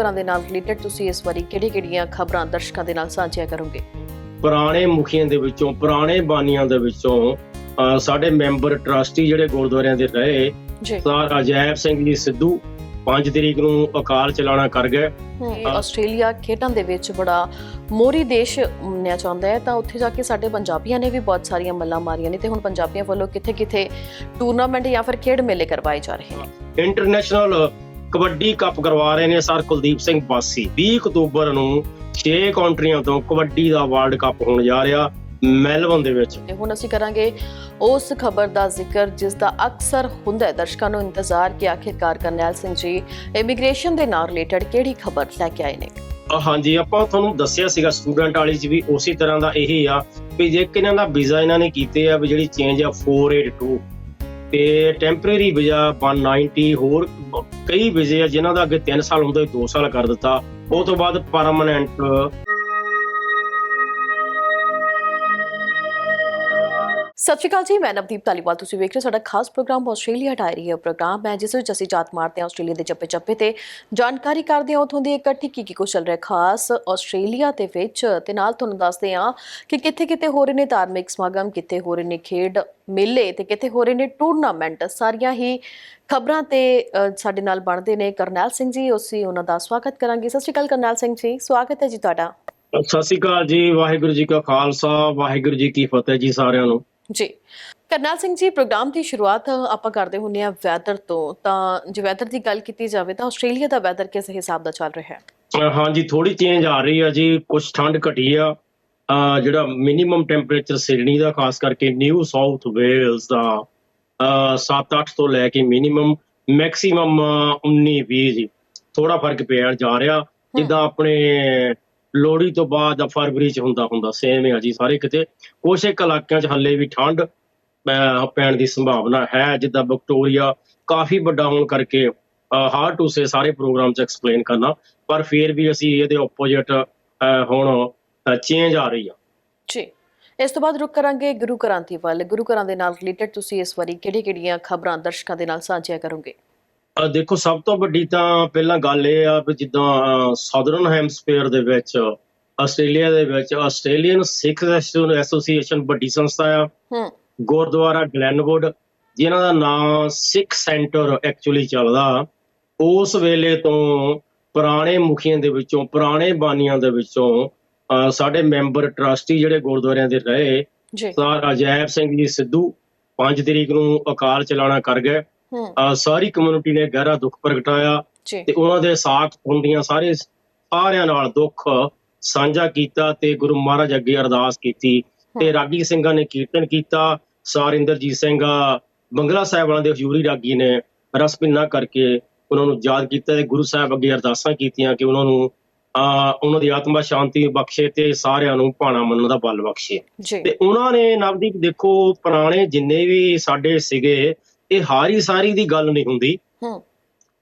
ਘਰਾਂ ਦੇ ਨਾਲ ਰਿਲੇਟਡ ਤੁਸੀਂ ਇਸ ਵਾਰੀ ਕਿਹੜੀ-ਕਿਹੜੀਆਂ ਖਬਰਾਂ ਦਰਸ਼ਕਾਂ ਦੇ ਨਾਲ ਸਾਂਝੀਆਂ ਕਰੋਗੇ? ਪੁਰਾਣੇ ਮੁਖੀਆਂ ਦੇ ਵਿੱਚੋਂ ਪੁਰਾਣੇ ਬਾਨੀਆਂ ਦੇ ਵਿੱਚੋਂ ਸਾਡੇ ਮੈਂਬਰ ਟਰਸਟੀ ਜਿਹੜੇ ਗੁਰਦੁਆਰਿਆਂ ਦੇ ਰਹੇ ਸਰ ਅਜੈਬ ਸਿੰਘ ਜੀ ਸਿੱਧੂ 5 ਤਰੀਕ ਨੂੰ ਅਕਾਲ ਚਲਾਣਾ ਕਰ ਗਏ। ਆਸਟ੍ਰੇਲੀਆ ਖੇਡਾਂ ਦੇ ਵਿੱਚ ਬੜਾ ਮੋਰੀ ਦੇਸ਼ ਮੰਨਿਆ ਜਾਂਦਾ ਹੈ। ਤਾਂ ਉੱਥੇ ਜਾ ਕੇ ਸਾਡੇ ਪੰਜਾਬੀਆਂ ਨੇ ਵੀ ਬਹੁਤ ਸਾਰੀਆਂ ਮੱਲਾਂ ਮਾਰੀਆਂ ਨੇ ਤੇ ਹੁਣ ਪੰਜਾਬੀਆਂ ਵੱਲੋਂ ਕਿੱਥੇ-ਕਿੱਥੇ ਟੂਰਨਾਮੈਂਟ ਜਾਂ ਫਿਰ ਖੇਡ ਮੇਲੇ ਕਰਵਾਏ ਜਾ ਰਹੇ ਨੇ। ਇੰਟਰਨੈਸ਼ਨਲ ਕਬੱਡੀ ਕੱਪ ਕਰਵਾ ਰਹੇ ਨੇ ਸਰ ਕੁਲਦੀਪ ਸਿੰਘ ਬਾਸੀ। 20 ਅਕਤੂਬਰ ਨੂੰ 6 ਕੰਟਰੀਆਂ ਤੋਂ ਕਬੱਡੀ ਦਾ ਵਰਲਡ ਕੱਪ ਹੋਣ ਜਾ ਰਿਹਾ ਮੈਲਬਨ ਦੇ ਵਿੱਚ। ਤੇ ਹੁਣ ਅਸੀਂ ਕਰਾਂਗੇ ਉਸ ਖਬਰ ਦਾ ਜ਼ਿਕਰ ਜਿਸ ਦਾ ਅਕਸਰ ਹੁੰਦਾ ਹੈ। ਦਰਸ਼ਕਾਂ ਨੂੰ ਇੰਤਜ਼ਾਰ ਕਿ ਆਖਿਰਕਾਰ ਕਰਨੈਲ ਸਿੰਘ ਜੀ ਇਮੀਗ੍ਰੇਸ਼ਨ ਦੇ ਨਾਲ ਰਿਲੇਟਡ ਕਿਹੜੀ ਖਬਰ ਲੈ ਕੇ ਆਏ ਨੇ? ਹਾਂਜੀ ਆਪਾਂ ਤੁਹਾਨੂੰ ਦੱਸਿਆ ਸੀਗਾ ਸਟੂਡੈਂਟ ਵਾਲੀ ਚ ਵੀ ਉਸੇ ਤਰ੍ਹਾਂ ਦਾ ਇਹੀ ਆ ਵੀ ਜੇ ਕਿ ਇਹਨਾਂ ਦਾ ਵੀਜ਼ਾ ਇਹਨਾਂ ਨੇ ਕੀਤੇ ਆ ਵੀ ਜਿਹੜੀ ਚੇਂਜ ਆ 482 ਤੇ ਟੈਂਪਰੇਰੀ ਵੀਜ਼ਾ 190 ਹੋਰ ਕਈ ਵੀਜ਼ੇ ਆ ਜਿਨ੍ਹਾਂ ਦਾ ਅੱਗੇ 3 ਸਾਲ ਹੁੰਦਾ 2 ਸਾਲ ਕਰ ਦਿੱਤਾ। ਉਹ ਤੋਂ ਬਾਅਦ ਪਰਮਨੈਂਟ ਸਤਿ ਸ਼੍ਰੀ ਅਕਾਲ ਜੀ, ਮੈਂ ਨਵਦੀਪ ਧਾਲੀਵਾਲ, ਤੁਸੀਂ ਵੇਖ ਰਹੇ ਹੋ ਸਾਡਾ ਖਾਸ ਪ੍ਰੋਗਰਾਮ ਆਸਟ੍ਰੇਲੀਆ ਡਾਇਰੀ ਹੈ। ਪ੍ਰੋਗਰਾਮ ਹੈ ਜਿਸ ਵਿੱਚ ਅਸੀਂ ਜਾਤ ਮਾਰਦੇ ਹਾਂ ਆਸਟ੍ਰੇਲੀਆ ਦੇ ਚੱਪੇ ਚੱਪੇ ਤੇ ਜਾਣਕਾਰੀ ਕਰਦੇ ਹਾਂ, ਉਥੋਂ ਦੀ ਇਕੱਠੀ ਕੀ ਕੀ ਕੁਛ ਚੱਲ ਰਿਹਾ ਖਾਸ ਆਸਟ੍ਰੇਲੀਆ ਦੇ ਵਿੱਚ ਤੇ ਨਾਲ ਤੁਹਾਨੂੰ ਦੱਸਦੇ ਹਾਂ ਕਿ ਕਿੱਥੇ ਕਿੱਥੇ ਹੋ ਰਹੇ ਨੇ ਧਾਰਮਿਕ ਸਮਾਗਮ, ਕਿੱਥੇ ਹੋ ਰਹੇ ਨੇ ਖੇਡ ਮੇਲੇ ਤੇ ਕਿੱਥੇ ਹੋ ਰਹੇ ਨੇ ਟੂਰਨਾਮੈਂਟ। ਸਾਰੀਆਂ ਹੀ ਖਬਰਾਂ ਤੇ ਸਾਡੇ ਨਾਲ ਬਣਦੇ ਨੇ ਕਰਨੈਲ ਸਿੰਘ ਜੀ ਅਸੀਂ ਉਹਨਾਂ ਦਾ ਸਵਾਗਤ ਕਰਾਂਗੇ। ਸਤਿ ਸ਼੍ਰੀ ਅਕਾਲ ਕਰਨੈਲ ਸਿੰਘ ਜੀ, ਸਵਾਗਤ ਹੈ ਜੀ ਤੁਹਾਡਾ। ਸਤਿ ਸ਼੍ਰੀ ਅਕਾਲ ਜੀ, ਵਾਹਿਗੁਰੂ ਜੀ ਕਾ ਖਾਲਸਾ, ਵਾਹਿਗੁਰੂ ਜੀ ਕੀ ਫਤਿਹ ਜੀ ਸਾਰਿਆਂ ਨੂੰ। ਜੀ। ਕਰਨਾਲ ਸਿੰਘ ਜੀ ਪ੍ਰੋਗਰਾਮ ਦੀ ਸ਼ੁਰੂਆਤ ਆਪਾਂ ਕਰਦੇ ਹੁੰਨੇ ਆ ਵੈਦਰ ਤੋਂ। ਤਾਂ ਜੇ ਵੈਦਰ ਦੀ ਗੱਲ ਕੀਤੀ ਜਾਵੇ ਤਾਂ ਆਸਟ੍ਰੇਲੀਆ ਦਾ ਵੈਦਰ ਕਿਸ ਹਿਸਾਬ ਦਾ ਚੱਲ ਰਿਹਾ ਹੈ? ਅਹ ਹਾਂਜੀ ਥੋੜੀ ਚੇਂਜ ਆ ਰਹੀ ਆ ਜੀ। ਕੁਝ ਠੰਡ ਘਟੀ ਆ। ਜਿਹੜਾ ਮਿਨੀਮਮ ਟੈਂਪਰੇਚਰ ਸਿਡਨੀ ਦਾ ਖਾਸ ਕਰਕੇ ਨਿਊ ਸਾਊਥ ਵੇਲਸ ਦਾ 7-8 ਤੋਂ ਲੈ ਕੇ ਮਿਨੀਮਮ ਮੈਕਸਿਮਮ 19-20 ਜੀ। ਥੋੜਾ ਫ਼ਰਕ ਪਿਆ ਜਾ ਰਿਹਾ। ਜਿੱਦਾਂ ਆਪਣੇ ਲੋਹੜੀ ਤੋਂ ਬਾਅਦ ਆ ਫਰਵਰੀ ਚ ਹੁੰਦਾ ਹੁੰਦਾ ਸੇਮ ਹੈ ਜੀ ਸਾਰੇ ਕਿਤੇ। ਕੁਛ ਇੱਕ ਇਲਾਕਿਆਂ ਚ ਹੱਲੇ ਵੀ ਠੰਡ ਅਹ, ਪੈਣ ਦੀ ਸੰਭਾਵਨਾ ਹੈ ਜਿੱਦਾਂ ਵਿਕਟੋਰੀਆ ਕਾਫੀ ਵੱਡਾ ਹੋਣ ਕਰਕੇ ਹਾਰ ਟੂ ਸੇ ਸਾਰੇ ਪ੍ਰੋਗਰਾਮ ਚ ਐਕਸਪਲੇਨ ਕਰਨਾ ਪਰ ਫਿਰ ਵੀ ਅਸੀਂ ਇਹਦੇ ਆਪੋਜ਼ਿਟ ਹੁਣ ਚੇਂਜ ਆ ਰਹੀ ਆ। ਜੀ। ਇਸ ਤੋਂ ਬਾਅਦ ਰੁਕ ਕਰਾਂਗੇ ਗੁਰੂ ਕ੍ਰਾਂਤੀ ਵੱਲ। ਗੁਰੂ ਘਰਾਂ ਦੇ ਨਾਲ ਰਿਲੇਟਡ ਤੁਸੀਂ ਇਸ ਵਾਰੀ ਕਿਹੜੀ-ਕਿਹੜੀਆਂ ਖਬਰਾਂ ਦਰਸ਼ਕਾਂ ਦੇ ਨਾਲ ਸਾਂਝੀਆਂ ਕਰੋਗੇ? ਦੇਖੋ ਸਭ ਤੋਂ ਵੱਡੀ ਤਾਂ ਪਹਿਲਾਂ ਗੱਲ ਇਹ ਆ ਵੀ ਜਿੱਦਾਂ ਸਾਊਦਰਨ ਹੈਮਸਫੇਅਰ ਦੇ ਵਿੱਚ ਆਸਟ੍ਰੇਲੀਆ ਦੇ ਵਿੱਚ ਆਸਟ੍ਰੇਲੀਅਨ ਸਿੱਖ ਐਸੋਸੀਏਸ਼ਨ ਵੱਡੀ ਸੰਸਥਾ ਆ। ਹੂੰ। ਗੁਰਦੁਆਰਾ ਗਲੈਨਵੁੱਡ ਜਿਨ੍ਹਾਂ ਦਾ ਨਾਮ ਸਿੱਖ ਸੈਂਟਰ ਐਕਚੁਅਲੀ ਚੱਲਦਾ ਉਸ ਵੇਲੇ ਤੋਂ ਪੁਰਾਣੇ ਮੁਖੀਆਂ ਦੇ ਵਿੱਚੋਂ ਪੁਰਾਣੇ ਬਾਨੀਆਂ ਦੇ ਵਿੱਚੋਂ ਸਾਡੇ ਮੈਂਬਰ ਟਰਸਟੀ ਜਿਹੜੇ ਗੁਰਦੁਆਰਿਆਂ ਦੇ ਰਹੇ ਜੀ। ਸਰ ਅਜੈਬ ਸਿੰਘ ਜੀ ਸਿੱਧੂ 5 ਤਰੀਕ ਨੂੰ ਅਕਾਲ ਚਲਾਣਾ ਕਰ ਗਏ। ਸਾਰੀ ਕਮਿਊਨਿਟੀ ਨੇ ਗਹਿਰਾ ਦੁੱਖ ਪ੍ਰਗਟਾਇਆ ਤੇ ਉਹਨਾਂ ਦੇ ਸਾਥ ਹੁੰਦੀਆਂ ਸਾਰੇ ਸਾਰਿਆਂ ਨਾਲ ਦੁੱਖ ਸਾਂਝਾ ਕੀਤਾ ਤੇ ਗੁਰੂ ਮਹਾਰਾਜ ਅੱਗੇ ਅਰਦਾਸ ਕੀਤੀ ਤੇ ਰਾਗੀ ਸਿੰਘਾਂ ਨੇ ਕੀਰਤਨ ਕੀਤਾ ਸਾਰਿੰਦਰਜੀਤ ਸਿੰਘ ਬੰਗਲਾ ਸਾਹਿਬ ਵਾਲਿਆਂ ਦੇ ਹਜ਼ੂਰੀ ਰਾਗੀ ਨੇ ਰਸ ਭਿੰਨਾ ਕਰਕੇ ਉਹਨਾਂ ਨੂੰ ਯਾਦ ਕੀਤਾ ਤੇ ਗੁਰੂ ਸਾਹਿਬ ਅੱਗੇ ਅਰਦਾਸਾਂ ਕੀਤੀਆਂ ਕਿ ਉਹਨਾਂ ਨੂੰ ਆ ਉਹਨਾਂ ਦੀ ਆਤਮਾ ਸ਼ਾਂਤੀ ਬਖਸ਼ੇ ਤੇ ਸਾਰਿਆਂ ਨੂੰ ਭਾਣਾ ਮੰਨਣ ਦਾ ਬਲ ਬਖਸ਼ੇ। ਤੇ ਉਹਨਾਂ ਨੇ ਨਵਦੀਪ ਦੇਖੋ ਪੁਰਾਣੇ ਜਿੰਨੇ ਵੀ ਸਾਡੇ ਸੀਗੇ ਇਹ ਹਾਰੀ ਸਾਰੀ ਦੀ ਗੱਲ ਨਹੀਂ ਹੁੰਦੀ। ਹੂੰ।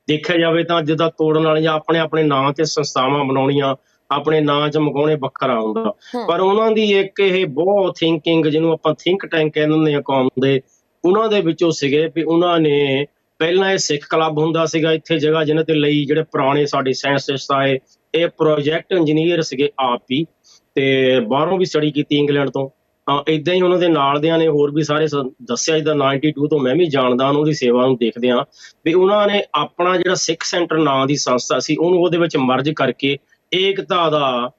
ਦੇਖਿਆ ਜਾਵੇ ਤਾਂ ਜਿੱਦਾਂ ਤੋੜਨ ਵਾਲੀਆਂ ਆਪਣੇ ਆਪਣੇ ਨਾਂ ਤੇ ਸੰਸਥਾਵਾਂ ਬਣਾਉਣੀਆਂ ਆਪਣੇ ਨਾਂ 'ਚ ਮਗਾਉਣੇ ਵੱਖਰਾ ਹੁੰਦਾ। ਪਰ ਉਹਨਾਂ ਦੀ ਇੱਕ ਇਹ ਬਹੁਤ ਥਿੰਕਿੰਗ ਜਿਹਨੂੰ ਆਪਾਂ ਥਿੰਕ ਟੈਂਕ ਕਹਿੰਦੇ ਹੁੰਦੇ ਆ ਕੌਮ ਦੇ ਉਹਨਾਂ ਦੇ ਵਿੱਚੋਂ ਸੀਗੇ ਵੀ ਉਹਨਾਂ ਨੇ ਪਹਿਲਾਂ ਇਹ ਸਿੱਖ ਕਲੱਬ ਹੁੰਦਾ ਸੀਗਾ ਇੱਥੇ ਜਗ੍ਹਾ ਜਿਹਨਾਂ ਤੇ ਲਈ ਜਿਹੜੇ ਪੁਰਾਣੇ ਸਾਡੇ ਸਾਇੰਟਿਸਟ ਆਏ ਇਹ ਪ੍ਰੋਜੈਕਟ ਇੰਜੀਨੀਅਰ ਸੀਗੇ ਆਪ ਹੀ ਤੇ ਬਾਹਰੋਂ ਵੀ ਸਟੱਡੀ ਕੀਤੀ ਇੰਗਲੈਂਡ ਤਾਂ। ਇਦਾਂ ਹੀ ਉਹਨਾਂ ਦੇ ਨਾਲ ਦਿਆਂ ਨੇ ਹੋਰ ਵੀ ਸਾਰੇ ਦੱਸਿਆ ਜਿੱਦਾਂ 92 ਤੋਂ ਮੈਂ ਵੀ ਜਾਣਦਾ ਉਹਨਾਂ ਦੀ ਸੇਵਾ ਨੂੰ ਦੇਖਦੇ ਆ ਵੀ ਉਹਨਾਂ ਨੇ ਆਪਣਾ ਜਿਹੜਾ ਸਿੱਖ ਸੈਂਟਰ ਨਾਂ ਦੀ ਸੰਸਥਾ ਸੀ ਉਹਨੂੰ ਉਹਦੇ ਵਿੱਚ ਮਰਜ ਕਰਕੇ ਏਕਤਾ ਦਾ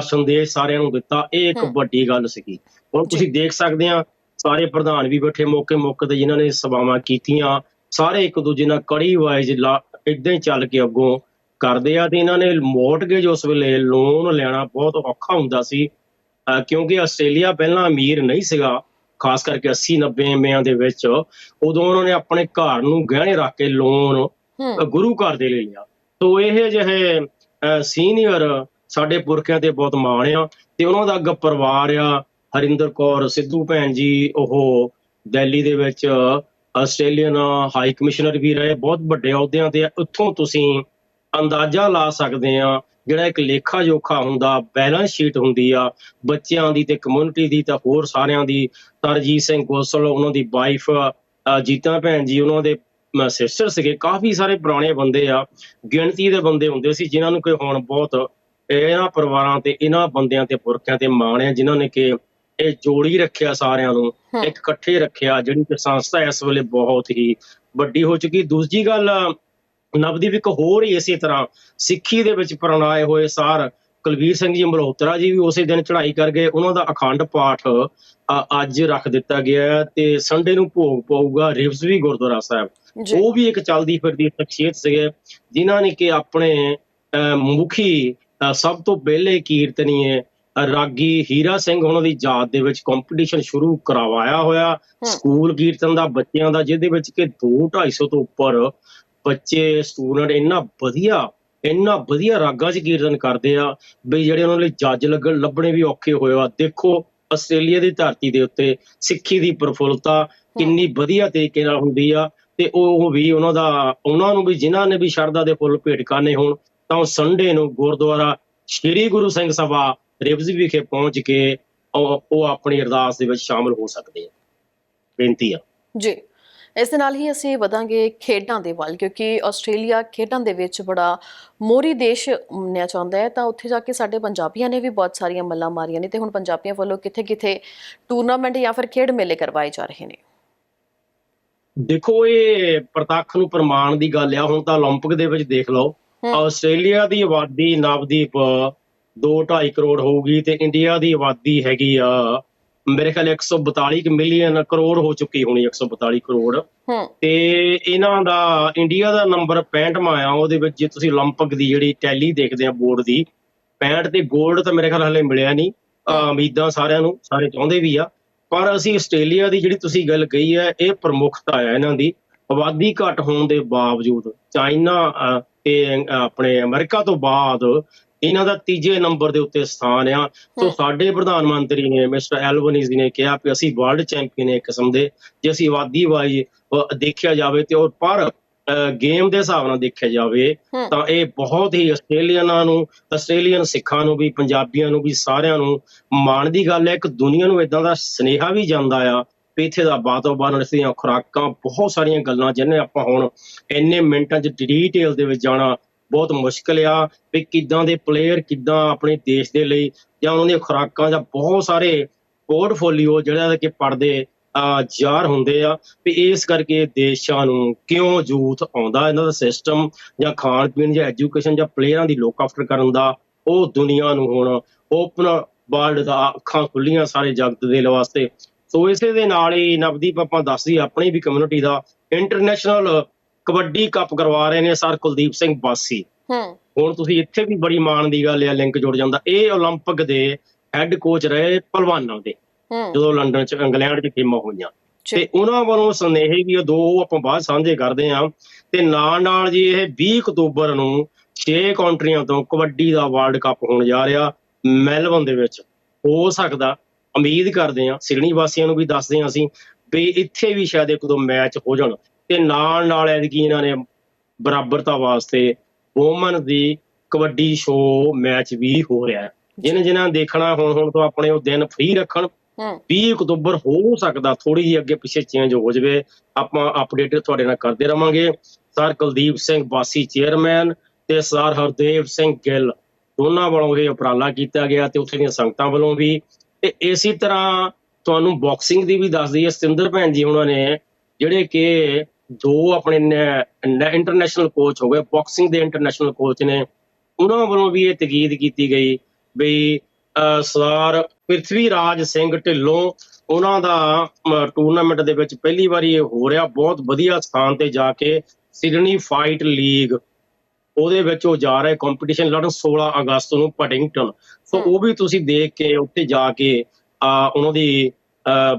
ਸੰਦੇਸ਼ ਸਾਰਿਆਂ ਨੂੰ ਦਿੱਤਾ। ਇਹ ਇੱਕ। ਵੱਡੀ ਗੱਲ ਸੀਗੀ। ਹੁਣ ਤੁਸੀਂ ਦੇਖ ਸਕਦੇ ਆ ਸਾਰੇ ਪ੍ਰਧਾਨ ਵੀ ਬੈਠੇ ਮੌਕੇ ਮੌਕੇ ਤੇ ਜਿਨ੍ਹਾਂ ਨੇ ਸਭਾਵਾਂ ਕੀਤੀਆਂ। ਸਾਰੇ ਇੱਕ ਦੂਜੇ ਨਾਲ ਕੜੀ ਵਾਈਜ਼ ਇਦਾਂ ਹੀ ਚੱਲ ਕੇ ਅੱਗੋਂ ਕਰਦੇ ਆ ਤੇ ਇਹਨਾਂ ਨੇ ਮੋਰਟਗੇਜ ਉਸ ਵੇਲੇ ਲੋਨ ਲੈਣਾ ਬਹੁਤ ਔਖਾ ਹੁੰਦਾ ਸੀ। ਕਿਉਂਕਿ ਆਸਟ੍ਰੇਲੀਆ ਪਹਿਲਾਂ ਅਮੀਰ ਨਹੀਂ ਸੀਗਾ ਖਾਸ ਕਰਕੇ 80 90 ਮਿਆਂ ਦੇ ਵਿੱਚ ਉਦੋਂ ਉਹਨਾਂ ਨੇ ਆਪਣੇ ਘਰ ਨੂੰ ਗਹਿਣੇ ਰੱਖ ਕੇ ਲੋਨ ਗੁਰੂ ਘਰ ਦੇ ਲਈ ਲਿਆ ਤੋ ਇਹ ਜਿਹੇ ਸੀਨੀਅਰ ਸਾਡੇ ਪੁਰਖਿਆਂ ਤੇ ਬਹੁਤ ਮਾਣ ਆ ਤੇ ਉਹਨਾਂ ਦਾ ਅੱਗੇ ਪਰਿਵਾਰ ਆ ਹਰਿੰਦਰ ਕੌਰ ਸਿੱਧੂ ਭੈਣ ਜੀ ਉਹ ਦਿੱਲੀ ਦੇ ਵਿੱਚ ਆਸਟ੍ਰੇਲੀਅਨ ਹਾਈ ਕਮਿਸ਼ਨਰ ਵੀ ਰਹੇ ਬਹੁਤ ਵੱਡੇ ਅਹੁਦਿਆਂ ਤੇ। ਉੱਥੋਂ ਤੁਸੀਂ ਅੰਦਾਜ਼ਾ ਲਾ ਸਕਦੇ ਆ ਜਿਹੜਾ ਇੱਕ ਲੇਖਾ ਜੋਖਾ ਹੁੰਦਾ ਬੈਲੈਂਸ ਸ਼ੀਟ ਹੁੰਦੀ ਆ ਬੱਚਿਆਂ ਦੀ ਤੇ ਕਮਿਊਨਿਟੀ ਦੀ ਤਾਂ ਹੋਰ ਸਾਰਿਆਂ ਦੀ ਤਰਜੀਤ ਸਿੰਘ ਗੋਸਲ ਉਹਨਾਂ ਦੀ ਵਾਈਫ ਜੀਤਾ ਭੈਣ ਜੀ ਉਹਨਾਂ ਦੇ ਸਿਸਟਰ ਸੀਗੇ ਕਾਫੀ ਸਾਰੇ ਪੁਰਾਣੇ ਬੰਦੇ ਆ ਗਿਣਤੀ ਦੇ ਬੰਦੇ ਹੁੰਦੇ ਸੀ ਜਿਨ੍ਹਾਂ ਨੂੰ ਕਿ ਹੁਣ ਬਹੁਤ ਇਹਨਾਂ ਪਰਿਵਾਰਾਂ ਤੇ ਇਹਨਾਂ ਬੰਦਿਆਂ ਤੇ ਪੁਰਖਿਆਂ ਤੇ ਮਾਣ ਹੈ ਜਿਨ੍ਹਾਂ ਨੇ ਕਿ ਇਹ ਜੋੜੀ ਰੱਖਿਆ ਸਾਰਿਆਂ ਨੂੰ। ਇੱਕ ਇਕੱਠੇ ਰੱਖਿਆ ਜਿਹੜੀ ਕਿ ਸੰਸਥਾ ਇਸ ਵੇਲੇ ਬਹੁਤ ਹੀ ਵੱਡੀ ਹੋ ਚੁੱਕੀ ਦੂਜੀ ਗੱਲ ਨਵਦੀਪ ਇੱਕ ਹੋਰ ਹੀ ਇਸੇ ਤਰ੍ਹਾਂ ਸਿੱਖੀ ਦੇ ਵਿੱਚ ਪ੍ਰਣਾਏ ਹੋਏ ਸਾਰ ਕੁਲਵੀਰ ਸਿੰਘ ਜੀ ਮਲਹੋਤਰਾ ਜੀ ਵੀ ਉਸੇ ਦਿਨ ਚੜ੍ਹਾਈ ਕਰ ਗਏ। ਉਹਨਾਂ ਦਾ ਅਖੰਡ ਪਾਠ ਅੱਜ ਰੱਖ ਦਿੱਤਾ ਗਿਆ ਤੇ ਸੰਡੇ ਨੂੰ ਭੋਗ ਪਊਗਾ ਰਿਵਜ਼ਵੀ ਗੁਰਦੁਆਰਾ ਸਾਹਿਬ। ਉਹ ਵੀ ਇੱਕ ਚੱਲਦੀ ਫਿਰਦੀ ਸ਼ਖਸੀਅਤ ਸੀਗੇ ਜਿਨ੍ਹਾਂ ਨੇ ਕਿ ਆਪਣੇ ਮੁਖੀ ਸਭ ਤੋਂ ਪਹਿਲੇ ਕੀਰਤਨੀਏ ਰਾਗੀ ਹੀਰਾ ਸਿੰਘ ਉਹਨਾਂ ਦੀ ਯਾਦ ਦੇ ਵਿੱਚ ਕੰਪੀਟੀਸ਼ਨ ਸ਼ੁਰੂ ਕਰਵਾਇਆ ਹੋਇਆ। ਸਕੂਲ ਕੀਰਤਨ ਦਾ ਬੱਚਿਆਂ ਦਾ ਜਿਹਦੇ ਵਿੱਚ ਕਿ 2 250 ਤੋਂ ਉੱਪਰ ਬੱਚੇ ਸਟੂਡੈਂਟ ਇੰਨਾ ਵਧੀਆ ਇੰਨਾ ਵਧੀਆ ਰਾਗਾਂ 'ਚ ਕੀਰਤਨ ਕਰਦੇ ਆ ਵੀ ਜਿਹੜੇ ਉਹਨਾਂ ਲਈ ਜੱਜ ਲੱਗਣ ਲੱਭਣੇ ਵੀ ਔਖੇ ਹੋਏ ਆ। ਦੇਖੋ ਆਸਟ੍ਰੇਲੀਆ ਦੀ ਧਰਤੀ ਦੇ ਉੱਤੇ ਸਿੱਖੀ ਦੀ ਪ੍ਰਫੁੱਲਤਾ ਕਿੰਨੀ ਵਧੀਆ ਤਰੀਕੇ ਨਾਲ ਹੁੰਦੀ ਆ ਤੇ ਉਹ ਵੀ ਉਹਨਾਂ ਦਾ ਉਹਨਾਂ ਨੂੰ ਵੀ ਜਿਨ੍ਹਾਂ ਨੇ ਵੀ ਸ਼ਰਧਾ ਦੇ ਫੁੱਲ ਭੇਟ ਕਰਨੇ ਹੋਣ ਤਾਂ ਉਹ ਸੰਡੇ ਨੂੰ ਗੁਰਦੁਆਰਾ ਸ਼੍ਰੀ ਗੁਰੂ ਸਿੰਘ ਸਭਾ ਰਿਵਜ਼ ਵਿਖੇ ਪਹੁੰਚ ਕੇ ਉਹ ਆਪਣੀ ਅਰਦਾਸ ਦੇ ਵਿੱਚ ਸ਼ਾਮਲ ਹੋ ਸਕਦੇ ਆ। ਬੇਨਤੀ ਆ। ਜੀ। ਇਸ ਦੇ ਨਾਲ ਹੀ ਅਸੀਂ ਵਧਾਂਗੇ ਖੇਡਾਂ ਦੇ ਵੱਲ ਕਿਉਂਕਿ ਆਸਟ੍ਰੇਲੀਆ ਖੇਡਾਂ ਦੇ ਵਿੱਚ ਬੜਾ ਮੋਰੀ ਦੇਸ਼ ਮੰਨਿਆ ਜਾਂਦਾ ਹੈ ਤਾਂ ਉੱਥੇ ਜਾ ਕੇ ਸਾਡੇ ਪੰਜਾਬੀਆਂ ਨੇ ਵੀ ਬਹੁਤ ਸਾਰੀਆਂ ਮੱਲਾਂ ਮਾਰੀਆਂ ਨੇ ਤੇ ਹੁਣ ਪੰਜਾਬੀਆਂ ਵੱਲੋਂ ਕਿੱਥੇ-ਕਿੱਥੇ ਟੂਰਨਾਮੈਂਟ ਜਾਂ ਫਿਰ ਖੇਡ ਮੇਲੇ ਕਰਵਾਏ ਜਾ ਰਹੇ ਨੇ ਦੇਖੋ ਇਹ ਪ੍ਰਤੱਖ ਨੂੰ ਪ੍ਰਮਾਣ ਦੀ ਗੱਲ ਆ ਹੁਣ ਤਾਂ 올림픽 ਦੇ ਵਿੱਚ ਦੇਖ ਲਓ ਹਮ। ਆਸਟ੍ਰੇਲੀਆ ਦੀ ਆਬਾਦੀ ਨਵਦੀਪ 2.5 ਕਰੋੜ ਹੋਊਗੀ ਤੇ ਇੰਡੀਆ ਦੀ ਆਬਾਦੀ ਹੈਗੀ ਆ ਮੇਰੇ ਖਿਆਲ 142 ਮਿਲੀਅਨ ਕਰੋੜ ਹੋ ਚੁੱਕੀ ਹੋਣੀ 142 ਕਰੋੜ। ਤੇ ਇਹਨਾਂ ਦਾ ਇੰਡੀਆ ਦਾ ਨੰਬਰ 65ਵਾਂ ਆ ਉਹਦੇ ਵਿੱਚ ਜੇ ਤੁਸੀਂ 올림픽 ਦੀ ਜਿਹੜੀ ਟੈਲੀ ਦੇਖਦੇ ਆ ਬੋਰਡ ਦੀ 65 ਤੇ 골ਡ ਤਾਂ ਮੇਰੇ ਖਿਆਲ ਹਲੇ ਮਿਲਿਆ ਨਹੀਂ। ਉਮੀਦਾਂ ਸਾਰਿਆਂ ਨੂੰ ਸਾਰੇ ਚਾਹੁੰਦੇ ਵੀ ਆ। ਪਰ ਅਸੀਂ ਆਸਟ੍ਰੇਲੀਆ ਦੀ ਜਿਹੜੀ ਤੁਸੀਂ ਗੱਲ ਕਹੀ ਹੈ ਇਹ ਪ੍ਰਮੁੱਖਤਾ ਹੈ ਇਹਨਾਂ ਦੀ। ਆਬਾਦੀ ਘਟ ਹੋਣ ਦੇ ਬਾਵਜੂਦ ਚਾਈਨਾ ਤੇ ਆਪਣੇ ਅਮਰੀਕਾ ਤੋਂ ਬਾਅਦ ਇਹਨਾਂ ਦਾ ਤੀਜੇ ਨੰਬਰ ਦੇ ਉੱਤੇ ਸਥਾਨ ਆ। ਸੋ। ਸਾਡੇ ਪ੍ਰਧਾਨ ਮੰਤਰੀ ਨੇ ਮਿਸਟਰ ਐਲਬਨੀਜ਼ ਨੇ ਕਿਹਾ ਕਿ ਅਸੀਂ ਵਰਲਡ ਚੈਂਪੀਅਨ ਇੱਕ ਕਿਸਮ ਦੇ। ਜੇ ਅਸੀਂ ਆਬਾਦੀ ਵਾਈ ਦੇਖਿਆ ਜਾਵੇ ਤੇ ਔਰ ਪਰ ਗੇਮ ਦੇ ਹਿਸਾਬ ਨਾਲ ਦੇਖਿਆ ਜਾਵੇ ਤਾਂ ਇਹ ਬਹੁਤ ਹੀ ਆਸਟ੍ਰੇਲੀਅਨਾਂ ਨੂੰ ਆਸਟ੍ਰੇਲੀਅਨ ਸਿੱਖਾਂ ਨੂੰ ਵੀ ਪੰਜਾਬੀਆਂ ਨੂੰ ਵੀ ਸਾਰਿਆਂ ਨੂੰ ਮਾਣ ਦੀ ਗੱਲ ਹੈ ਇੱਕ ਦੁਨੀਆ ਨੂੰ ਇਦਾਂ ਦਾ ਸਨੇਹਾ ਵੀ ਜਾਂਦਾ ਆ ਇੱਥੇ ਦਾ ਵਾਤਾਵਰਨ ਇਸ ਦੀਆਂ ਖੁਰਾਕਾਂ ਬਹੁਤ ਸਾਰੀਆਂ ਗੱਲਾਂ ਜਿਹਨੇ ਆਪਾਂ ਹੁਣ ਇੰਨੇ ਮਿੰਟਾਂ 'ਚ ਡੀਟੇਲ ਦੇ ਵਿੱਚ ਜਾਣਾ ਬਹੁਤ ਮੁਸ਼ਕਲ ਆ ਵੀ ਕਿੱਦਾਂ ਦੇ ਪਲੇਅਰ ਕਿੱਦਾਂ ਆਪਣੇ ਦੇਸ਼ ਦੇ ਲਈ ਜਾਂ ਉਹਨਾਂ ਦੀਆਂ ਖੁਰਾਕਾਂ ਜਾਂ ਬਹੁਤ ਸਾਰੇ ਪੋਰਟਫੋਲੀਓ ਜਿਹੜਾ ਕਿ ਪੜਦੇ ਯਾਰ ਹੁੰਦੇ ਆ ਵੀ ਇਸ ਕਰਕੇ ਦੇਸ਼ਾਂ ਨੂੰ ਕਿਉਂ ਯੂਥ ਆਉਂਦਾ ਇਹਨਾਂ ਦਾ ਸਿਸਟਮ ਜਾਂ ਖਾਣ ਪੀਣ ਜਾਂ ਐਜੂਕੇਸ਼ਨ ਜਾਂ ਪਲੇਅਰਾਂ ਦੀ ਲੋਕ ਆਫਟਰ ਕਰਨ ਦਾ, ਉਹ ਦੁਨੀਆ ਨੂੰ ਹੁਣ ਓਪਨ ਵਰਲਡ ਦਾ ਅੱਖਾਂ ਖੁੱਲੀਆਂ ਸਾਰੇ ਜਗਤ ਦੇ ਵਾਸਤੇ। ਸੋ ਇਸੇ ਦੇ ਨਾਲ ਹੀ ਨਵਦੀਪ ਆਪਾਂ ਦੱਸਦੀ ਆਪਣੀ ਵੀ ਕਮਿਊਨਿਟੀ ਦਾ ਇੰਟਰਨੈਸ਼ਨਲ ਕਬੱਡੀ ਕੱਪ ਕਰਵਾ ਰਹੇ ਨੇ ਸਰ ਕੁਲਦੀਪ ਸਿੰਘ ਬਾਸੀ ਹੂੰ ਹੁਣ ਤੁਸੀਂ ਇੱਥੇ ਵੀ ਬੜੀ ਮਾਣ ਦੀ ਗੱਲ ਆ ਲਿੰਕ ਜੁੜ ਜਾਂਦਾ ਇਹ 올림픽 ਦੇ ਹੈੱਡ ਕੋਚ ਰਹੇ ਪਹਿਲਵਾਨਾਂ ਦੇ ਹੂੰ ਜਦੋਂ ਲੰਡਨ ਚ ਇੰਗਲੈਂਡ ਚ ਗੇਮਾਂ ਹੋਈਆਂ ਜੀ ਤੇ ਉਹਨਾਂ ਵੱਲੋਂ ਸੁਨੇਹੇ ਵੀ ਉਹ ਦੋ ਆਪਾਂ ਬਾਅਦ ਸਾਂਝੇ ਕਰਦੇ ਹਾਂ ਤੇ ਨਾਲ ਨਾਲ ਜੀ ਇਹ 20 ਅਕਤੂਬਰ ਨੂੰ 6 ਕੰਟਰੀਆਂ ਤੋਂ ਕਬੱਡੀ ਦਾ ਵਰਲਡ ਕੱਪ ਹੋਣ ਜਾ ਰਿਹਾ ਮੈਲਬਨ ਦੇ ਵਿੱਚ ਹੋ ਸਕਦਾ ਉਮੀਦ ਕਰਦੇ ਹਾਂ ਸਿਡਨੀ ਵਾਸੀਆਂ ਨੂੰ ਵੀ ਦੱਸਦੇ ਹਾਂ ਅਸੀਂ ਵੀ ਇੱਥੇ ਵੀ ਸ਼ਾਇਦ ਇੱਕ ਦੋ ਮੈਚ ਹੋ ਜਾਣ ਤੇ ਨਾਲ ਨਾਲ ਐਤਕੀ ਇਹਨਾਂ ਨੇ ਬਰਾਬਰਤਾ ਵਾਸਤੇ ਵੂਮਨ ਦੀ ਕਬੱਡੀ ਸ਼ੋਅ ਮੈਚ ਵੀ ਹੋ ਰਿਹਾ ਹੈ। ਜਿਹਨਾਂ ਦੇਖਣਾ ਹੁਣ ਹੁਣ ਤੋਂ ਆਪਣੇ ਉਹ ਦਿਨ ਫ੍ਰੀ ਰੱਖਣ ਹੂੰ। 20 ਅਕਤੂਬਰ ਹੋ ਸਕਦਾ ਥੋੜੀ ਜਿਹੀ ਅੱਗੇ ਪਿੱਛੇ ਚੇਂਜ ਹੋ ਜਾਵੇ। ਆਪਾਂ ਅਪਡੇਟ ਤੁਹਾਡੇ ਨਾਲ ਕਰਦੇ ਰਵਾਂਗੇ। ਸਰ ਕੁਲਦੀਪ ਸਿੰਘ ਬਾਸੀ ਚੇਅਰਮੈਨ ਤੇ ਸਰ ਹਰਦੇਵ ਸਿੰਘ ਗਿੱਲ। ਦੋਨਾਂ ਵੱਲੋਂ ਇਹ ਉਪਰਾਲਾ ਕੀਤਾ ਗਿਆ ਤੇ ਉੱਥੇ ਦੀਆਂ ਸੰਗਤਾਂ ਵੱਲੋਂ ਵੀ। ਤੇ ਇਸੇ ਤਰ੍ਹਾਂ ਤੁਹਾਨੂੰ ਬਾਕਸਿੰਗ ਦੀ ਵੀ ਦੱਸ ਦਈਏ। ਸਤਿੰਦਰ ਭੈਣ ਜੀ ਉਹਨਾਂ ਨੇ ਜਿਹੜੇ ਕਿ ਦੋ ਆਪਣੇ ਇੰਟਰਨੈਸ਼ਨਲ ਕੋਚ ਹੋ ਗਏ ਬਾਕਸਿੰਗ ਦੇ ਇੰਟਰਨੈਸ਼ਨਲ ਕੋਚ ਨੇ। ਉਹਨਾਂ ਵੱਲੋਂ ਵੀ ਇਹ ਤਕੀਦ ਕੀਤੀ ਗਈ ਵੀ ਸਰਦਾਰ ਪ੍ਰਿਥਵੀ ਰਾਜ ਸਿੰਘ ਢਿੱਲੋਂ ਉਹਨਾਂ ਦਾ ਟੂਰਨਾਮੈਂਟ ਦੇ ਵਿੱਚ ਪਹਿਲੀ ਵਾਰੀ ਇਹ ਹੋ ਰਿਹਾ। ਬਹੁਤ ਵਧੀਆ ਸਥਾਨ ਤੇ ਜਾ ਕੇ ਸਿਡਨੀ ਫਾਈਟ ਲੀਗ ਉਹਦੇ ਵਿੱਚ ਉਹ ਜਾ ਰਹੇ ਕੰਪੀਟੀਸ਼ਨ ਲੜਨ 16 ਅਗਸਤ ਨੂੰ ਪਟਿੰਗਟਨ ਸੋ। ਉਹ ਵੀ ਤੁਸੀਂ ਦੇਖ ਕੇ ਉੱਥੇ ਜਾ ਕੇ ਉਹਨਾਂ ਦੀ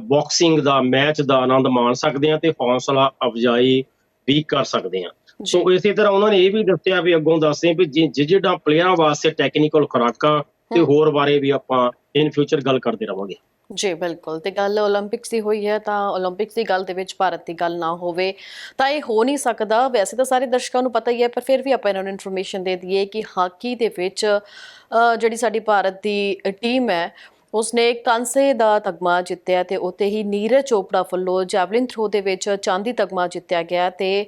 ਬਾਕਸਿੰਗ ਦਾ ਮੈਚ ਦਾ ਆਨੰਦ ਮਾਣ ਸਕਦੇ ਆ ਤੇ ਹੌਸਲਾ ਅਫਜਾਈ ਵੀ ਕਰ ਸਕਦੇ ਆ ਸੋ ਇਸੇ ਤਰ੍ਹਾਂ ਉਹਨਾਂ ਨੇ ਇਹ ਵੀ ਦੱਸਿਆ ਵੀ ਅੱਗੋਂ ਦੱਸਦੇ ਵੀ ਜਿਹੜਾ ਪਲੇਅਰਾਂ ਵਾਸਤੇ ਟੈਕਨੀਕਲ ਖੁਰਾਕਾਂ ਤੇ ਹੋਰ ਬਾਰੇ ਵੀ ਆਪਾਂ ਇਨ ਫਿਊਚਰ ਗੱਲ ਕਰਦੇ ਰਵਾਂਗੇ। ਜੀ ਬਿਲਕੁਲ। ਤੇ ਗੱਲ 올림픽ਸ ਦੀ ਹੋਈ ਹੈ ਤਾਂ 올림픽ਸ ਦੀ ਗੱਲ ਦੇ ਵਿੱਚ ਭਾਰਤ ਦੀ ਗੱਲ ਨਾ ਹੋਵੇ ਤਾਂ ਇਹ ਹੋ ਨਹੀਂ ਸਕਦਾ। ਵੈਸੇ ਤਾਂ ਸਾਰੇ ਦਰਸ਼ਕਾਂ ਨੂੰ ਪਤਾ ਹੀ ਹੈ ਪਰ ਫਿਰ ਵੀ ਆਪਾਂ ਇਹਨਾਂ ਨੂੰ ਇਨਫੋਰਮੇਸ਼ਨ ਦੇ ਦਈਏ ਕਿ ਹਾਕੀ ਦੇ ਵਿੱਚ ਜਿਹੜੀ ਸਾਡੀ ਭਾਰਤ ਦੀ ਟੀਮ ਹੈ ਉਸਨੇ ਕਾਂਸੇ ਦਾ ਤਗਮਾ ਜਿੱਤਿਆ ਤੇ ਉੱਤੇ ਹੀ ਨੀਰਜ ਚੋਪੜਾ ਵੱਲੋਂ ਜੈਵਲਿਨ ਥਰੋ ਦੇ ਵਿੱਚ ਚਾਂਦੀ ਤਗਮਾ ਜਿੱਤਿਆ ਗਿਆ ਤੇ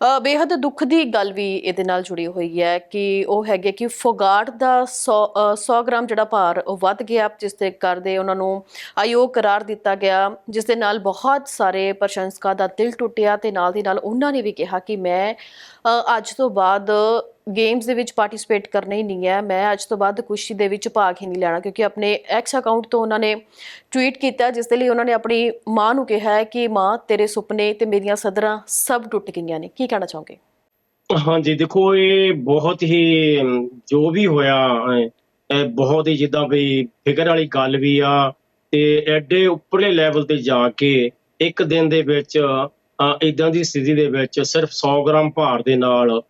ਅ, ਬੇਹੱਦ ਦੁੱਖ ਦੀ ਗੱਲ ਵੀ ਇਹਦੇ ਨਾਲ ਜੁੜੀ ਹੋਈ ਹੈ ਕਿ ਉਹ ਹੈਗੇ ਕਿ ਫੋਗਾਟ ਦਾ 100 ਅ, 100 ਗ੍ਰਾਮ ਜਿਹੜਾ ਭਾਰ ਉਹ ਵੱਧ ਗਿਆ ਜਿਸ ਦੇ ਕਰਦੇ ਉਹਨਾਂ ਨੂੰ ਆਯੋਗ ਕਰਾਰ ਦਿੱਤਾ ਗਿਆ ਜਿਸ ਦੇ ਨਾਲ ਬਹੁਤ ਸਾਰੇ ਪ੍ਰਸ਼ੰਸਕਾਂ ਦਾ ਦਿਲ ਟੁੱਟਿਆ ਤੇ ਨਾਲ ਦੀ ਨਾਲ ਉਹਨਾਂ ਨੇ ਵੀ ਕਿਹਾ ਕਿ ਮੈਂ ਅੱਜ ਤੋਂ ਬਾਅਦ ਗੇਮਸ ਦੇ ਵਿੱਚ ਪਾਰਟਿਸਿਪੇਟ ਕਰਨਾ ਹੀ ਨਹੀਂ ਹੈ। ਮੈਂ ਅੱਜ ਤੋਂ ਬਾਅਦ ਕੁਸ਼ਤੀ ਦੇ ਵਿੱਚ ਭਾਗ ਹੀ ਨਹੀਂ ਲੈਣਾ ਕਿਉਂਕਿ ਆਪਣੇ ਐਕਸ ਅਕਾਊਂਟ ਤੋਂ ਉਹਨਾਂ ਨੇ ਟਵੀਟ ਕੀਤਾ, ਜਿਸ ਦੇ ਲਈ ਉਹਨਾਂ ਨੇ ਆਪਣੀ ਮਾਂ ਨੂੰ ਕਿਹਾ ਹੈ ਕਿ, ਮਾਂ, ਤੇਰੇ ਸੁਪਨੇ ਤੇ ਮੇਰੀਆਂ ਸਦਰਾਂ ਸਭ ਟੁੱਟ ਗਈਆਂ ਨੇ। ਕੀ ਕਹਿਣਾ ਚਾਹੋਗੇ? ਹਾਂਜੀ, ਦੇਖੋ, ਇਹ ਬਹੁਤ ਹੀ ਜੋ ਵੀ ਹੋਇਆ ਇਹ ਬਹੁਤ ਹੀ ਜਿੱਦਾਂ ਵੀ ਫਿਕਰ ਵਾਲੀ ਗੱਲ ਵੀ ਆ ਤੇ ਐਡੇ ਉੱਪਰਲੇ ਲੈਵਲ ਤੇ ਜਾ ਕੇ ਇੱਕ ਦਿਨ ਦੇ ਵਿੱਚ ਇਦਾਂ ਦੀ ਸਥਿਤੀ ਦੇ ਵਿੱਚ ਸਿਰਫ 100 ਗ੍ਰਾਮ ਭਾਰ ਦੇ ਨਾਲ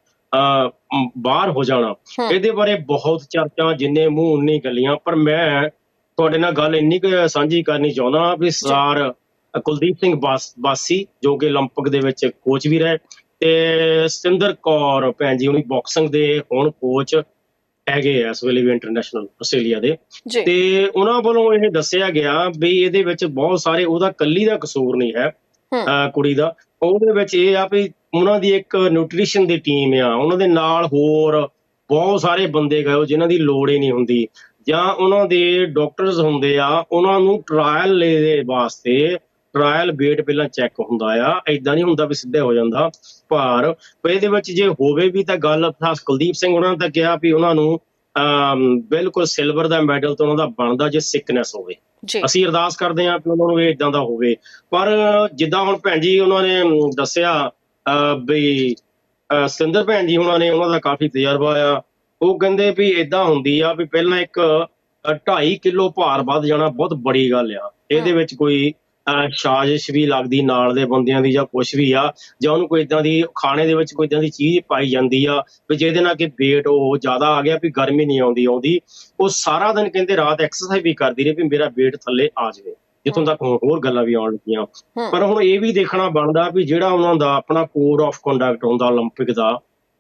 ਬਾਹਰ ਹੋ ਜਾਣਾ ਹਮ। ਇਹਦੇ ਬਾਰੇ ਬਹੁਤ ਚਰਚਾ ਜਿੰਨੇ ਮੂੰਹ ਉਨੀ ਗੱਲੀਆਂ ਪਰ ਮੈਂ ਤੁਹਾਡੇ ਨਾਲ ਗੱਲ ਇੰਨੀ ਕੁ ਸਾਂਝੀ ਕਰਨੀ ਚਾਹੁੰਦਾ ਵੀ ਸਰ ਕੁਲਦੀਪ ਸਿੰਘ ਬਾਸ ਬਾਸੀ ਜੋ ਕਿ 올림픽 ਦੇ ਵਿੱਚ ਕੋਚ ਵੀ ਰਹੇ ਤੇ ਸਤਿੰਦਰ ਕੌਰ ਭੈਣ ਜੀ ਉਹਨੀ ਬਾਕਸਿੰਗ ਦੇ ਹੁਣ ਕੋਚ ਹੈਗੇ ਆ ਇਸ ਵੇਲੇ ਵੀ ਇੰਟਰਨੈਸ਼ਨਲ ਆਸਟ੍ਰੇਲੀਆ ਦੇ ਜੀ ਤੇ ਉਹਨਾਂ ਵੱਲੋਂ ਇਹ ਦੱਸਿਆ ਗਿਆ ਵੀ ਇਹਦੇ ਵਿੱਚ ਬਹੁਤ ਸਾਰੇ ਉਹਦਾ ਕੱਲੀ ਦਾ ਕਸੂਰ ਨਹੀਂ ਹੈ ਹਮ। ਅਹ ਕੁੜੀ ਦਾ ਉਹਦੇ ਵਿੱਚ ਇਹ ਆ ਵੀ ਉਹਨਾਂ ਦੀ ਇੱਕ ਨਿਊਟ੍ਰੀਸ਼ਨ ਦੀ ਟੀਮ ਆ ਉਹਨਾਂ ਦੇ ਨਾਲ ਹੋਰ ਬਹੁਤ ਸਾਰੇ ਬੰਦੇ ਗਏ ਜਿਨ੍ਹਾਂ ਦੀ ਲੋੜ ਹੀ ਨਹੀਂ ਹੁੰਦੀ। ਜਾਂ ਉਹਨਾਂ ਦੇ ਡਾਕਟਰਸ ਹੁੰਦੇ ਆ ਉਹਨਾਂ ਨੂੰ ਟ੍ਰਾਇਲ ਦੇ ਵਾਸਤੇ ਟ੍ਰਾਇਲ ਵੇਟ ਪਹਿਲਾਂ ਚੈੱਕ ਹੁੰਦਾ ਆ। ਐਦਾਂ ਨਹੀਂ ਹੁੰਦਾ ਵੀ ਸਿੱਧੇ ਹੋ ਜਾਂਦਾ ਭਾਰ ਪਰ ਇਹਦੇ ਵਿੱਚ ਜੇ ਹੋਵੇ ਵੀ ਤਾਂ ਗੱਲ ਖਾਸ ਕੁਲਦੀਪ ਸਿੰਘ ਉਹਨਾਂ ਨੇ ਤਾਂ ਕਿਹਾ ਵੀ ਉਹਨਾਂ ਨੂੰ ਬਿਲਕੁਲ ਸਿਲਵਰ ਦਾ ਮੈਡਲ ਤਾਂ ਉਹਨਾਂ ਦਾ ਬਣਦਾ ਜੇ ਸਿਕਨੈਸ ਹੋਵੇ। ਅਸੀਂ ਅਰਦਾਸ ਕਰਦੇ ਹਾਂ ਕਿ ਉਹਨਾਂ ਨੂੰ ਇਦਾਂ ਦਾ ਹੋਵੇ। ਪਰ ਜਿੱਦਾਂ ਹੁਣ ਭੈਣ ਜੀ ਉਹਨਾਂ ਨੇ ਦੱਸਿਆ ਅਹ, ਸਿੰਦਰ ਭੈਣ ਜੀ ਉਹਨਾਂ ਨੇ ਉਹਨਾਂ ਦਾ ਕਾਫੀ ਤਜਰਬਾ ਆ। ਉਹ ਕਹਿੰਦੇ ਵੀ ਇਦਾਂ ਹੁੰਦੀ ਆ ਵੀ ਪਹਿਲਾਂ ਇੱਕ 2.5 ਕਿਲੋ ਭਾਰ ਵੱਧ ਜਾਣਾ ਬਹੁਤ ਬੜੀ ਗੱਲ ਆ। ਇਹਦੇ। ਵਿੱਚ ਕੋਈ ਸਾਜ਼ਿਸ਼ ਵੀ ਲੱਗਦੀ ਨਾਲ ਦੇ ਬੰਦਿਆਂ ਦੀ ਜਾਂ ਕੁਝ ਵੀ ਆ ਜਾਂ ਉਹਨੂੰ ਕੋਈ ਇਦਾਂ ਦੀ ਖਾਣੇ ਦੇ ਵਿੱਚ ਕੋਈ ਇਦਾਂ ਦੀ ਚੀਜ਼ ਪਾਈ ਜਾਂਦੀ ਆ ਵੀ ਜਿਹਦੇ ਨਾਲ ਕਿ weight ਉਹ ਜ਼ਿਆਦਾ ਆ ਗਿਆ ਵੀ ਗਰਮੀ ਨਹੀਂ ਆਉਂਦੀ ਆਉਂਦੀ। ਉਹ ਸਾਰਾ ਦਿਨ ਕਹਿੰਦੇ ਰਾਤ ਐਕਸਰਸਾਈਜ਼ ਵੀ ਕਰਦੀ ਰਹੀ ਵੀ ਮੇਰਾ weight ਥੱਲੇ ਆ ਜਾਵੇ। ਜਿੱਥੋਂ ਤੱਕ ਹੋਰ ਹੋਰ ਗੱਲਾਂ ਵੀ ਆਉਣ ਲੱਗੀਆਂ ਹਮ। ਪਰ ਹੁਣ ਇਹ ਵੀ ਦੇਖਣਾ ਬਣਦਾ ਵੀ ਜਿਹੜਾ ਉਹਨਾਂ ਦਾ ਆਪਣਾ ਕੋਡ ਆਫ ਕੰਡਕਟ ਹੁੰਦਾ 올림픽 ਦਾ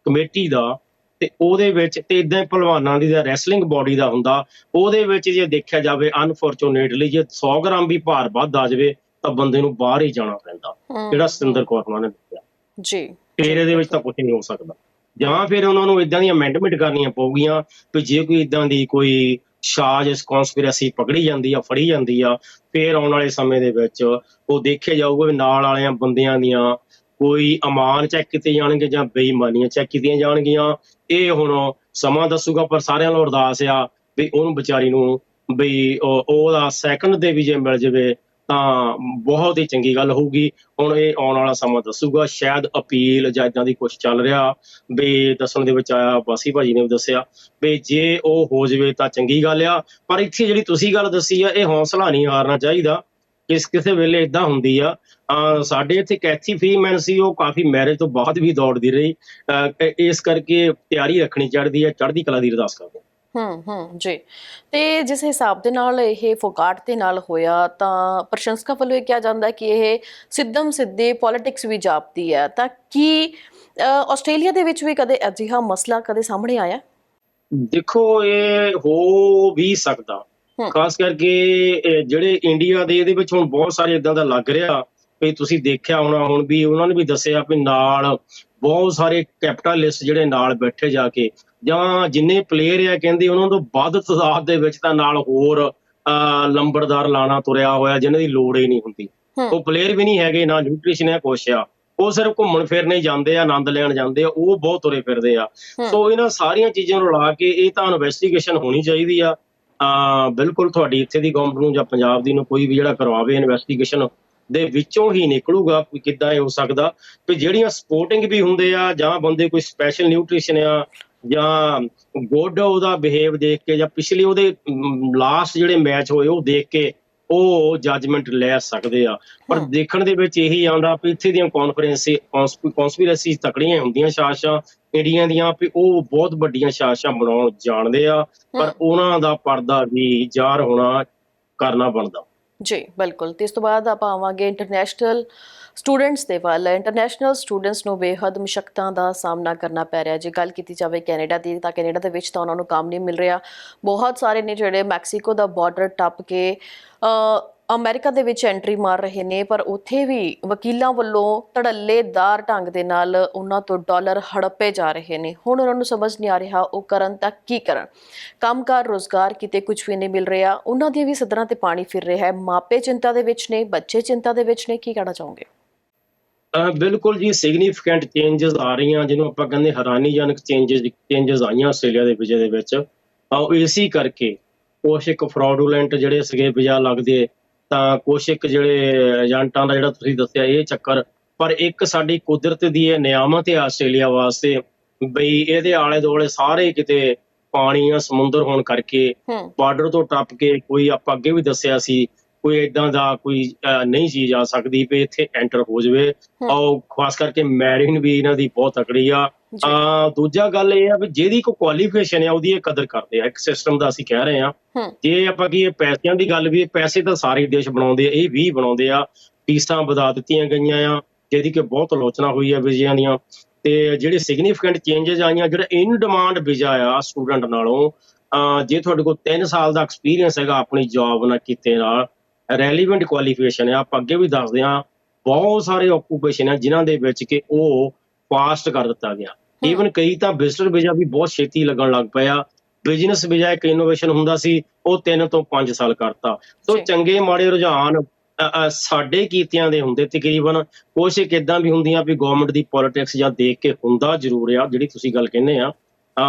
ਕਮੇਟੀ ਦਾ ਤੇ ਉਹਦੇ ਵਿੱਚ ਤੇ ਇਦਾਂ ਹੀ ਪਹਿਲਵਾਨਾਂ ਦੀ ਦਾ ਰੈਸਲਿੰਗ ਬਾਡੀ ਦਾ ਹੁੰਦਾ ਉਹਦੇ ਵਿੱਚ ਜੇ ਦੇਖਿਆ ਜਾਵੇ ਅਨਫੋਰਚੂਨੇਟਲੀ ਜੇ 100 ਗ੍ਰਾਮ ਵੀ ਭਾਰ ਵੱਧ ਆ ਜਾਵੇ ਤਾਂ ਬੰਦੇ ਨੂੰ ਬਾਹਰ ਹੀ ਜਾਣਾ ਪੈਂਦਾ ਹਮ, ਜਿਹੜਾ ਸਤਿੰਦਰ ਕੌਰ ਉਹਨਾਂ ਨੇ ਦੱਸਿਆ ਜੀ ਫਿਰ ਇਹਦੇ ਵਿੱਚ ਤਾਂ ਕੁਝ ਨਹੀਂ ਹੋ ਸਕਦਾ ਜਾਂ ਫਿਰ ਉਹਨਾਂ ਨੂੰ ਇਦਾਂ ਦੀਆਂ ਅਮੈਂਡਮੈਂਟ ਕਰਨੀਆਂ ਪਊਗੀਆਂ ਵੀ ਜੇ ਕੋਈ ਇਦਾਂ ਦੀ ਕੋਈ ਸਾਜ਼ਿਸ਼ ਕਨਸਪੀਰੇਸੀ ਪਕੜੀ ਜਾਂਦੀ ਆ, ਫੜੀ ਜਾਂਦੀ ਆ, ਫਿਰ ਆਉਣ ਵਾਲੇ ਸਮੇਂ ਦੇ ਵਿੱਚ ਉਹ ਦੇਖਿਆ ਜਾਊਗਾ ਵੀ ਨਾਲ ਵਾਲਿਆਂ ਬੰਦਿਆਂ ਦੀਆਂ ਕੋਈ ਅਮਾਨ ਚੈੱਕ ਕੀਤੇ ਜਾਣਗੇ ਜਾਂ ਬੇਈਮਾਨੀਆਂ ਚੈੱਕ ਕੀਤੀਆਂ ਜਾਣਗੀਆਂ। ਇਹ ਹੁਣ ਸਮਾਂ ਦੱਸੂਗਾ, ਪਰ ਸਾਰਿਆਂ ਨੂੰ ਅਰਦਾਸ ਆ ਵੀ ਉਹਨੂੰ ਵਿਚਾਰੀ ਨੂੰ ਬਈ ਉਹਦਾ ਸੈਕਿੰਡ ਦੇ ਵੀ ਜੇ ਮਿਲ ਜਾਵੇ ਤਾਂ ਬਹੁਤ ਹੀ ਚੰਗੀ ਗੱਲ ਹੋਊਗੀ। ਹੁਣ ਇਹ ਆਉਣ ਵਾਲਾ ਸਮਾਂ ਦੱਸੂਗਾ, ਸ਼ਾਇਦ ਅਪੀਲ ਜਾਂ ਇਦਾਂ ਦੀ ਕੁਝ ਚੱਲ ਰਿਹਾ ਵੀ ਦੱਸਣ ਦੇ ਵਿੱਚ ਆਇਆ ਬਾਸੀ ਭਾਜੀ ਨੇ ਵੀ ਦੱਸਿਆ ਵੀ ਜੇ ਉਹ ਹੋ ਜਾਵੇ ਤਾਂ ਚੰਗੀ ਗੱਲ ਆ। ਪਰ ਇੱਥੇ ਜਿਹੜੀ ਤੁਸੀਂ ਗੱਲ ਦੱਸੀ ਆ, ਇਹ ਹੌਸਲਾ ਨਹੀਂ ਹਾਰਨਾ ਚਾਹੀਦਾ। ਕਿਸ ਕਿਸੇ ਵੇਲੇ ਇਦਾਂ ਹੁੰਦੀ ਆ ਸਾਡੇ ਇੱਥੇ ਕੈਥੀ ਫੀਮੈਨ ਸੀ, ਉਹ ਕਾਫੀ ਮੈਰਿਜ ਤੋਂ ਬਾਅਦ ਵੀ ਦੌੜਦੀ ਰਹੀ। ਅਹ ਇਸ ਕਰਕੇ ਤਿਆਰੀ ਰੱਖਣੀ ਚਾਹੀਦੀ ਹੈ ਚੜ੍ਹਦੀ ਕਲਾ ਦੀ ਅਰਦਾਸ ਕਰਦੇ ਹਾਂ। ਹੂੰ ਜੀ ਤੇ ਜਿਸ ਹਿਸਾਬ ਦੇ ਨਾਲ ਇਹ ਫੋਗਾਟ ਦੇ ਨਾਲ ਹੋਇਆ ਤਾਂ ਪ੍ਰਸ਼ੰਸਕਾਂ ਵੱਲੋਂ ਇਹ ਕਿਹਾ ਜਾਂਦਾ ਕਿ ਇਹ ਸਿੱਧਮ ਸਿੱਧੇ ਪੋਲਿਟਿਕਸ ਵੀ ਜਾਪਦੀ ਹੈ ਤਾਂ ਕੀ ਆਸਟ੍ਰੇਲੀਆ ਦੇ ਵਿੱਚ ਵੀ ਕਦੇ ਅਜਿਹਾ ਮਸਲਾ ਕਦੇ ਸਾਹਮਣੇ ਆਇਆ ਦੇਖੋ ਇਹ ਹੋ ਵੀ ਸਕਦਾ। ਖਾਸ ਕਰਕੇ ਜਿਹੜੇ ਇੰਡੀਆ ਦੇ ਇਹਦੇ ਵਿੱਚ ਹੁਣ ਬਹੁਤ ਸਾਰੇ ਇਦਾਂ ਦਾ ਲੱਗ ਰਿਹਾ ਵੀ ਤੁਸੀਂ ਦੇਖਿਆ ਹੋਣਾ ਹੁਣ ਵੀ ਉਹਨਾਂ ਨੇ ਵੀ ਦੱਸਿਆ ਵੀ ਨਾਲ ਬਹੁਤ ਸਾਰੇ ਕੈਪੀਟਲਿਸਟ ਜਿਹੜੇ ਨਾਲ ਬੈਠੇ ਜਾ ਕੇ ਜਾਂ ਜਿੰਨੇ ਪਲੇਅਰ ਆ ਕਹਿੰਦੇ ਉਹਨਾਂ ਤੋਂ ਵੱਧ ਤਾਦਾਦ ਦੇ ਵਿੱਚ ਤਾਂ ਨਾਲ ਹੋਰ ਲੰਬੜਦਾਰ ਲਾਣਾ ਤੁਰਿਆ ਹੋਇਆ ਜਿਨ੍ਹਾਂ ਦੀ ਲੋੜ ਹੀ ਨਹੀਂ ਹੁੰਦੀ। ਉਹ ਪਲੇਅਰ ਵੀ ਨਹੀਂ ਹੈਗੇ ਨਾ ਨਿਊਟ੍ਰੀਸ਼ਨ ਹੈ ਕੁਛ ਆ। ਉਹ ਸਿਰਫ ਘੁੰਮਣ ਫਿਰਨ ਜਾਂਦੇ ਆ ਆਨੰਦ ਲੈਣ ਜਾਂਦੇ ਆ ਉਹ ਬਹੁਤ ਤੁਰੇ ਫਿਰਦੇ ਆ। ਸੋ ਇਹਨਾਂ ਸਾਰੀਆਂ ਚੀਜ਼ਾਂ ਨੂੰ ਲਾ ਕੇ ਇਹ ਤਾਂ ਇਨਵੈਸਟੀਗੇਸ਼ਨ ਹੋਣੀ ਚਾਹੀਦੀ ਆ। ਆ ਬਿਲਕੁਲ ਤੁਹਾਡੀ ਇੱਥੇ ਦੀ ਗਵਰਨਮੈਂਟ ਨੂੰ ਜਾਂ ਪੰਜਾਬ ਦੀ ਨੂੰ ਕੋਈ ਵੀ ਜਿਹੜਾ ਕਰਵਾਵੇ ਇਨਵੈਸਟੀਗੇਸ਼ਨ ਦੇ ਵਿੱਚੋਂ ਹੀ ਨਿਕਲੂਗਾ ਕਿ ਕਿੱਦਾਂ ਇਹ ਹੋ ਸਕਦਾ। ਕਿ ਜਿਹੜੀਆਂ ਸਪੋਰਟਿੰਗ ਵੀ ਹੁੰਦੇ ਆ ਜਾਂ ਬੰਦੇ ਕੋਈ ਸਪੈਸ਼ਲ ਨਿਊਟ੍ਰੀਸ਼ਨ ਆ ਜਾਂ ਗੁੱਡ ਉਹਦਾ ਬਿਹੇਵ ਦੇਖ ਕੇ ਜਾਂ ਪਿਛਲੇ ਉਹਦੇ ਲਾਸਟ ਜਿਹੜੇ ਮੈਚ ਹੋਏ ਉਹ ਦੇਖ ਕੇ ਉਹ ਜੱਜਮੈਂਟ ਲੈ ਸਕਦੇ ਆ ਪਰ। ਦੇਖਣ ਦੇ ਵਿੱਚ ਇਹੀ ਆਉਂਦਾ ਵੀ ਇੱਥੇ ਦੀਆਂ ਕਾਨਫਰੰਸ ਕਨਸਪੀਰੇਸੀ ਤਕੜੀਆਂ ਹੁੰਦੀਆਂ ਸਾਜ਼ਿਸ਼ਾਂ ਇੰਡੀਆ ਦੀਆਂ ਵੀ ਉਹ ਬਹੁਤ ਵੱਡੀਆਂ ਸਾਜ਼ਿਸ਼ਾਂ ਬਣਾਉਣ ਜਾਣਦੇ ਆ ਪਰ। ਉਹਨਾਂ ਦਾ ਪਰਦਾ ਵੀ ਜ਼ਾਹਰ ਹੋਣਾ ਕਰਨਾ ਬਣਦਾ ਜੀ ਬਿਲਕੁਲ ਤੇ ਇਸ ਤੋਂ ਬਾਅਦ ਆਪਾਂ ਆਵਾਂਗੇ ਇੰਟਰਨੈਸ਼ਨਲ ਸਟੂਡੈਂਟਸ ਦੇ ਵੱਲ ਇੰਟਰਨੈਸ਼ਨਲ ਸਟੂਡੈਂਟਸ ਨੂੰ ਬੇਹੱਦ ਮੁਸ਼ਕਲਾਂ ਦਾ ਸਾਹਮਣਾ ਕਰਨਾ ਪੈ ਰਿਹਾ। ਜੇ ਗੱਲ ਕੀਤੀ ਜਾਵੇ ਕੈਨੇਡਾ ਦੀ ਤਾਂ ਕੈਨੇਡਾ ਦੇ ਵਿੱਚ ਤਾਂ ਉਹਨਾਂ ਨੂੰ ਕੰਮ ਨਹੀਂ ਮਿਲ ਰਿਹਾ। ਬਹੁਤ ਸਾਰੇ ਨੇ ਜਿਹੜੇ ਮੈਕਸੀਕੋ ਦਾ ਬਾਰਡਰ ਟੱਪ ਕੇ ਅ, ਅਮਰੀਕਾ ਦੇ ਵਿੱਚ ਐਂਟਰੀ ਮਾਰ ਰਹੇ ਨੇ ਪਰ ਉੱਥੇ ਵੀ ਵਕੀਲਾਂ ਵੱਲੋਂ ਧੜੱਲੇਦਾਰ ਢੰਗ ਦੇ ਨਾਲ ਉਹਨਾਂ ਤੋਂ ਡਾਲਰ ਹੜੱਪੇ ਜਾ ਰਹੇ ਨੇ। ਹੁਣ ਉਹਨਾਂ ਨੂੰ ਸਮਝ ਨਹੀਂ ਆ ਰਿਹਾ ਉਹ ਕਰਨ ਤਾਂ ਕੀ ਕਰਨ। ਕੰਮਕਾਰ ਰੋਜ਼ਗਾਰ ਕਿਤੇ ਕੁਝ ਵੀ ਨਹੀਂ ਮਿਲ ਰਿਹਾ। ਉਹਨਾਂ ਦੀਆਂ ਵੀ ਸਦਰਾਂ ਤੇ ਪਾਣੀ ਫਿਰ ਰਿਹਾ ਹੈ। ਮਾਪੇ ਚਿੰਤਾ ਦੇ ਵਿੱਚ ਨੇ ਬੱਚੇ ਚਿੰਤਾ ਦੇ ਵਿੱਚ ਨੇ। ਕੀ ਕਹਿਣਾ ਚਾਹੋਗੇ? ਬਿਲਕੁਲ ਜੀ ਸਿਗਨੀਫੀਕੈਂਟ ਚੇਂਜਸ ਆ ਰਹੀਆਂ ਜਿਹਨੂੰ ਆਪਾਂ ਕਹਿੰਦੇ ਹੈਰਾਨੀਜਨਕ ਚੇਂਜਸ ਚੇਂਜਸ ਆਈਆਂ ਆਸਟ੍ਰੇਲੀਆ ਦੇ ਵੀਜ਼ੇ ਦੇ ਵਿੱਚ। ਆ ਉਹ ਇਸੀ ਕਰਕੇ ਕੁਛ ਇੱਕ ਫਰਾਡੂਲੈਂਟ ਜਿਹੜੇ ਸੀਗੇ ਵੀਜ਼ਾ ਲੱਗਦੇ ਤਾਂ ਕੁਛ ਇੱਕ ਜਿਹੜੇ ਏਜੰਟਾਂ ਦਾ ਜਿਹੜਾ ਤੁਸੀਂ ਦੱਸਿਆ ਇਹ ਚੱਕਰ ਪਰ ਇੱਕ ਸਾਡੀ ਕੁਦਰਤ ਦੀ ਇਹ ਨਿਆਮਤ ਹੈ ਆਸਟ੍ਰੇਲੀਆ ਵਾਸਤੇ ਬਈ ਇਹਦੇ ਆਲੇ ਦੁਆਲੇ ਸਾਰੇ ਕਿਤੇ ਪਾਣੀ ਆ ਸਮੁੰਦਰ ਹੋਣ ਕਰਕੇ ਬਾਰਡਰ ਤੋਂ ਟੱਪ ਕੇ ਕੋਈ ਆਪਾਂ ਅੱਗੇ ਵੀ ਦੱਸਿਆ ਸੀ ਕੋਈ ਇਦਾਂ ਦਾ ਕੋਈ ਅਹ, ਨਹੀਂ ਚੀਜ਼ ਆ ਸਕਦੀ ਵੀ ਇੱਥੇ ਐਂਟਰ ਹੋ ਜਾਵੇ। ਔਰ ਖਾਸ ਕਰਕੇ ਮੈਰਿਨ ਵੀ ਇਹਨਾਂ ਦੀ ਬਹੁਤ ਤਕੜੀ ਆ। ਜੀ। ਆ ਦੂਜਾ ਗੱਲ ਇਹ ਆ ਵੀ ਜਿਹਦੀ ਕੋਈ ਕੁਆਲੀਫਿਕੇਸ਼ਨ ਹੈ ਉਹਦੀ ਇਹ ਕਦਰ ਕਰਦੇ ਆ। ਇੱਕ ਸਿਸਟਮ ਦਾ ਅਸੀਂ ਕਹਿ ਰਹੇ ਆ। ਹੂੰ। ਜੇ ਆਪਾਂ ਕੀ ਇਹ ਪੈਸਿਆਂ ਦੀ ਗੱਲ ਵੀ ਪੈਸੇ ਤਾਂ ਸਾਰੇ ਦੇਸ਼ ਬਣਾਉਂਦੇ ਆ ਇਹ ਵੀ ਬਣਾਉਂਦੇ ਆ। ਫੀਸਾਂ ਵਧਾ ਦਿੱਤੀਆਂ ਗਈਆਂ ਆ ਜਿਹਦੀ ਕਿ ਬਹੁਤ ਆਲੋਚਨਾ ਹੋਈ ਆ ਵਿਜਿਆਂ ਦੀਆਂ। ਤੇ ਜਿਹੜੇ ਸਿਗਨੀਫੀਕੈਂਟ ਚੇਂਜਸ ਆਈਆਂ ਜਿਹੜਾ ਇਨ ਡਿਮਾਂਡ ਵੀਜ਼ਾ ਆ ਸਟੂਡੈਂਟ ਨਾਲੋਂ ਅਹ ਜੇ ਤੁਹਾਡੇ ਕੋਲ 3 ਸਾਲ ਦਾ ਐਕਸਪੀਰੀਅੰਸ ਹੈਗਾ ਆਪਣੀ ਜੌਬ ਨਾਲ ਕੀਤੇ ਨਾਲ ਰੈਲੀਵੈਂਟ ਕੁਆਲੀਫਿਕੇਸ਼ਨ ਹੈ ਆਪਾਂ ਅੱਗੇ ਵੀ ਦੱਸਦੇ ਆ ਬਹੁਤ ਸਾਰੇ ਆਕੂਪੇਸ਼ਨ ਆ ਜਿਨ੍ਹਾਂ ਦੇ ਵਿੱਚ ਕਿ ਉਹ ਫਾਸਟ ਕਰ ਦਿੱਤਾ ਗਿਆ। ਈਵਨ ਕਈ ਤਾਂ ਵਿਜ਼ਟਰ ਵੀਜ਼ਾ ਵੀ ਬਹੁਤ ਛੇਤੀ ਲੱਗਣ ਲੱਗ ਪਿਆ। ਬਿਜ਼ਨਸ ਵੀਜ਼ਾ ਇੱਕ ਇਨੋਵੇਸ਼ਨ ਹੁੰਦਾ ਸੀ ਉਹ 3 ਤੋਂ 5 ਸਾਲ ਕਰਤਾ। ਸੋ। ਚੰਗੇ ਮਾੜੇ ਰੁਝਾਨ ਸਾਡੇ ਕੀਤਿਆਂ ਦੇ ਹੁੰਦੇ ਤਕਰੀਬਨ। ਕੁਛ ਇੱਕ ਇਦਾਂ ਵੀ ਹੁੰਦੀਆਂ ਵੀ ਗਵਰਨਮੈਂਟ ਦੀ ਪੋਲਿਟਿਕਸ ਜਾਂ ਦੇਖ ਕੇ ਹੁੰਦਾ ਜ਼ਰੂਰ ਆ ਜਿਹੜੀ ਤੁਸੀਂ ਗੱਲ ਕਹਿੰਦੇ ਆ।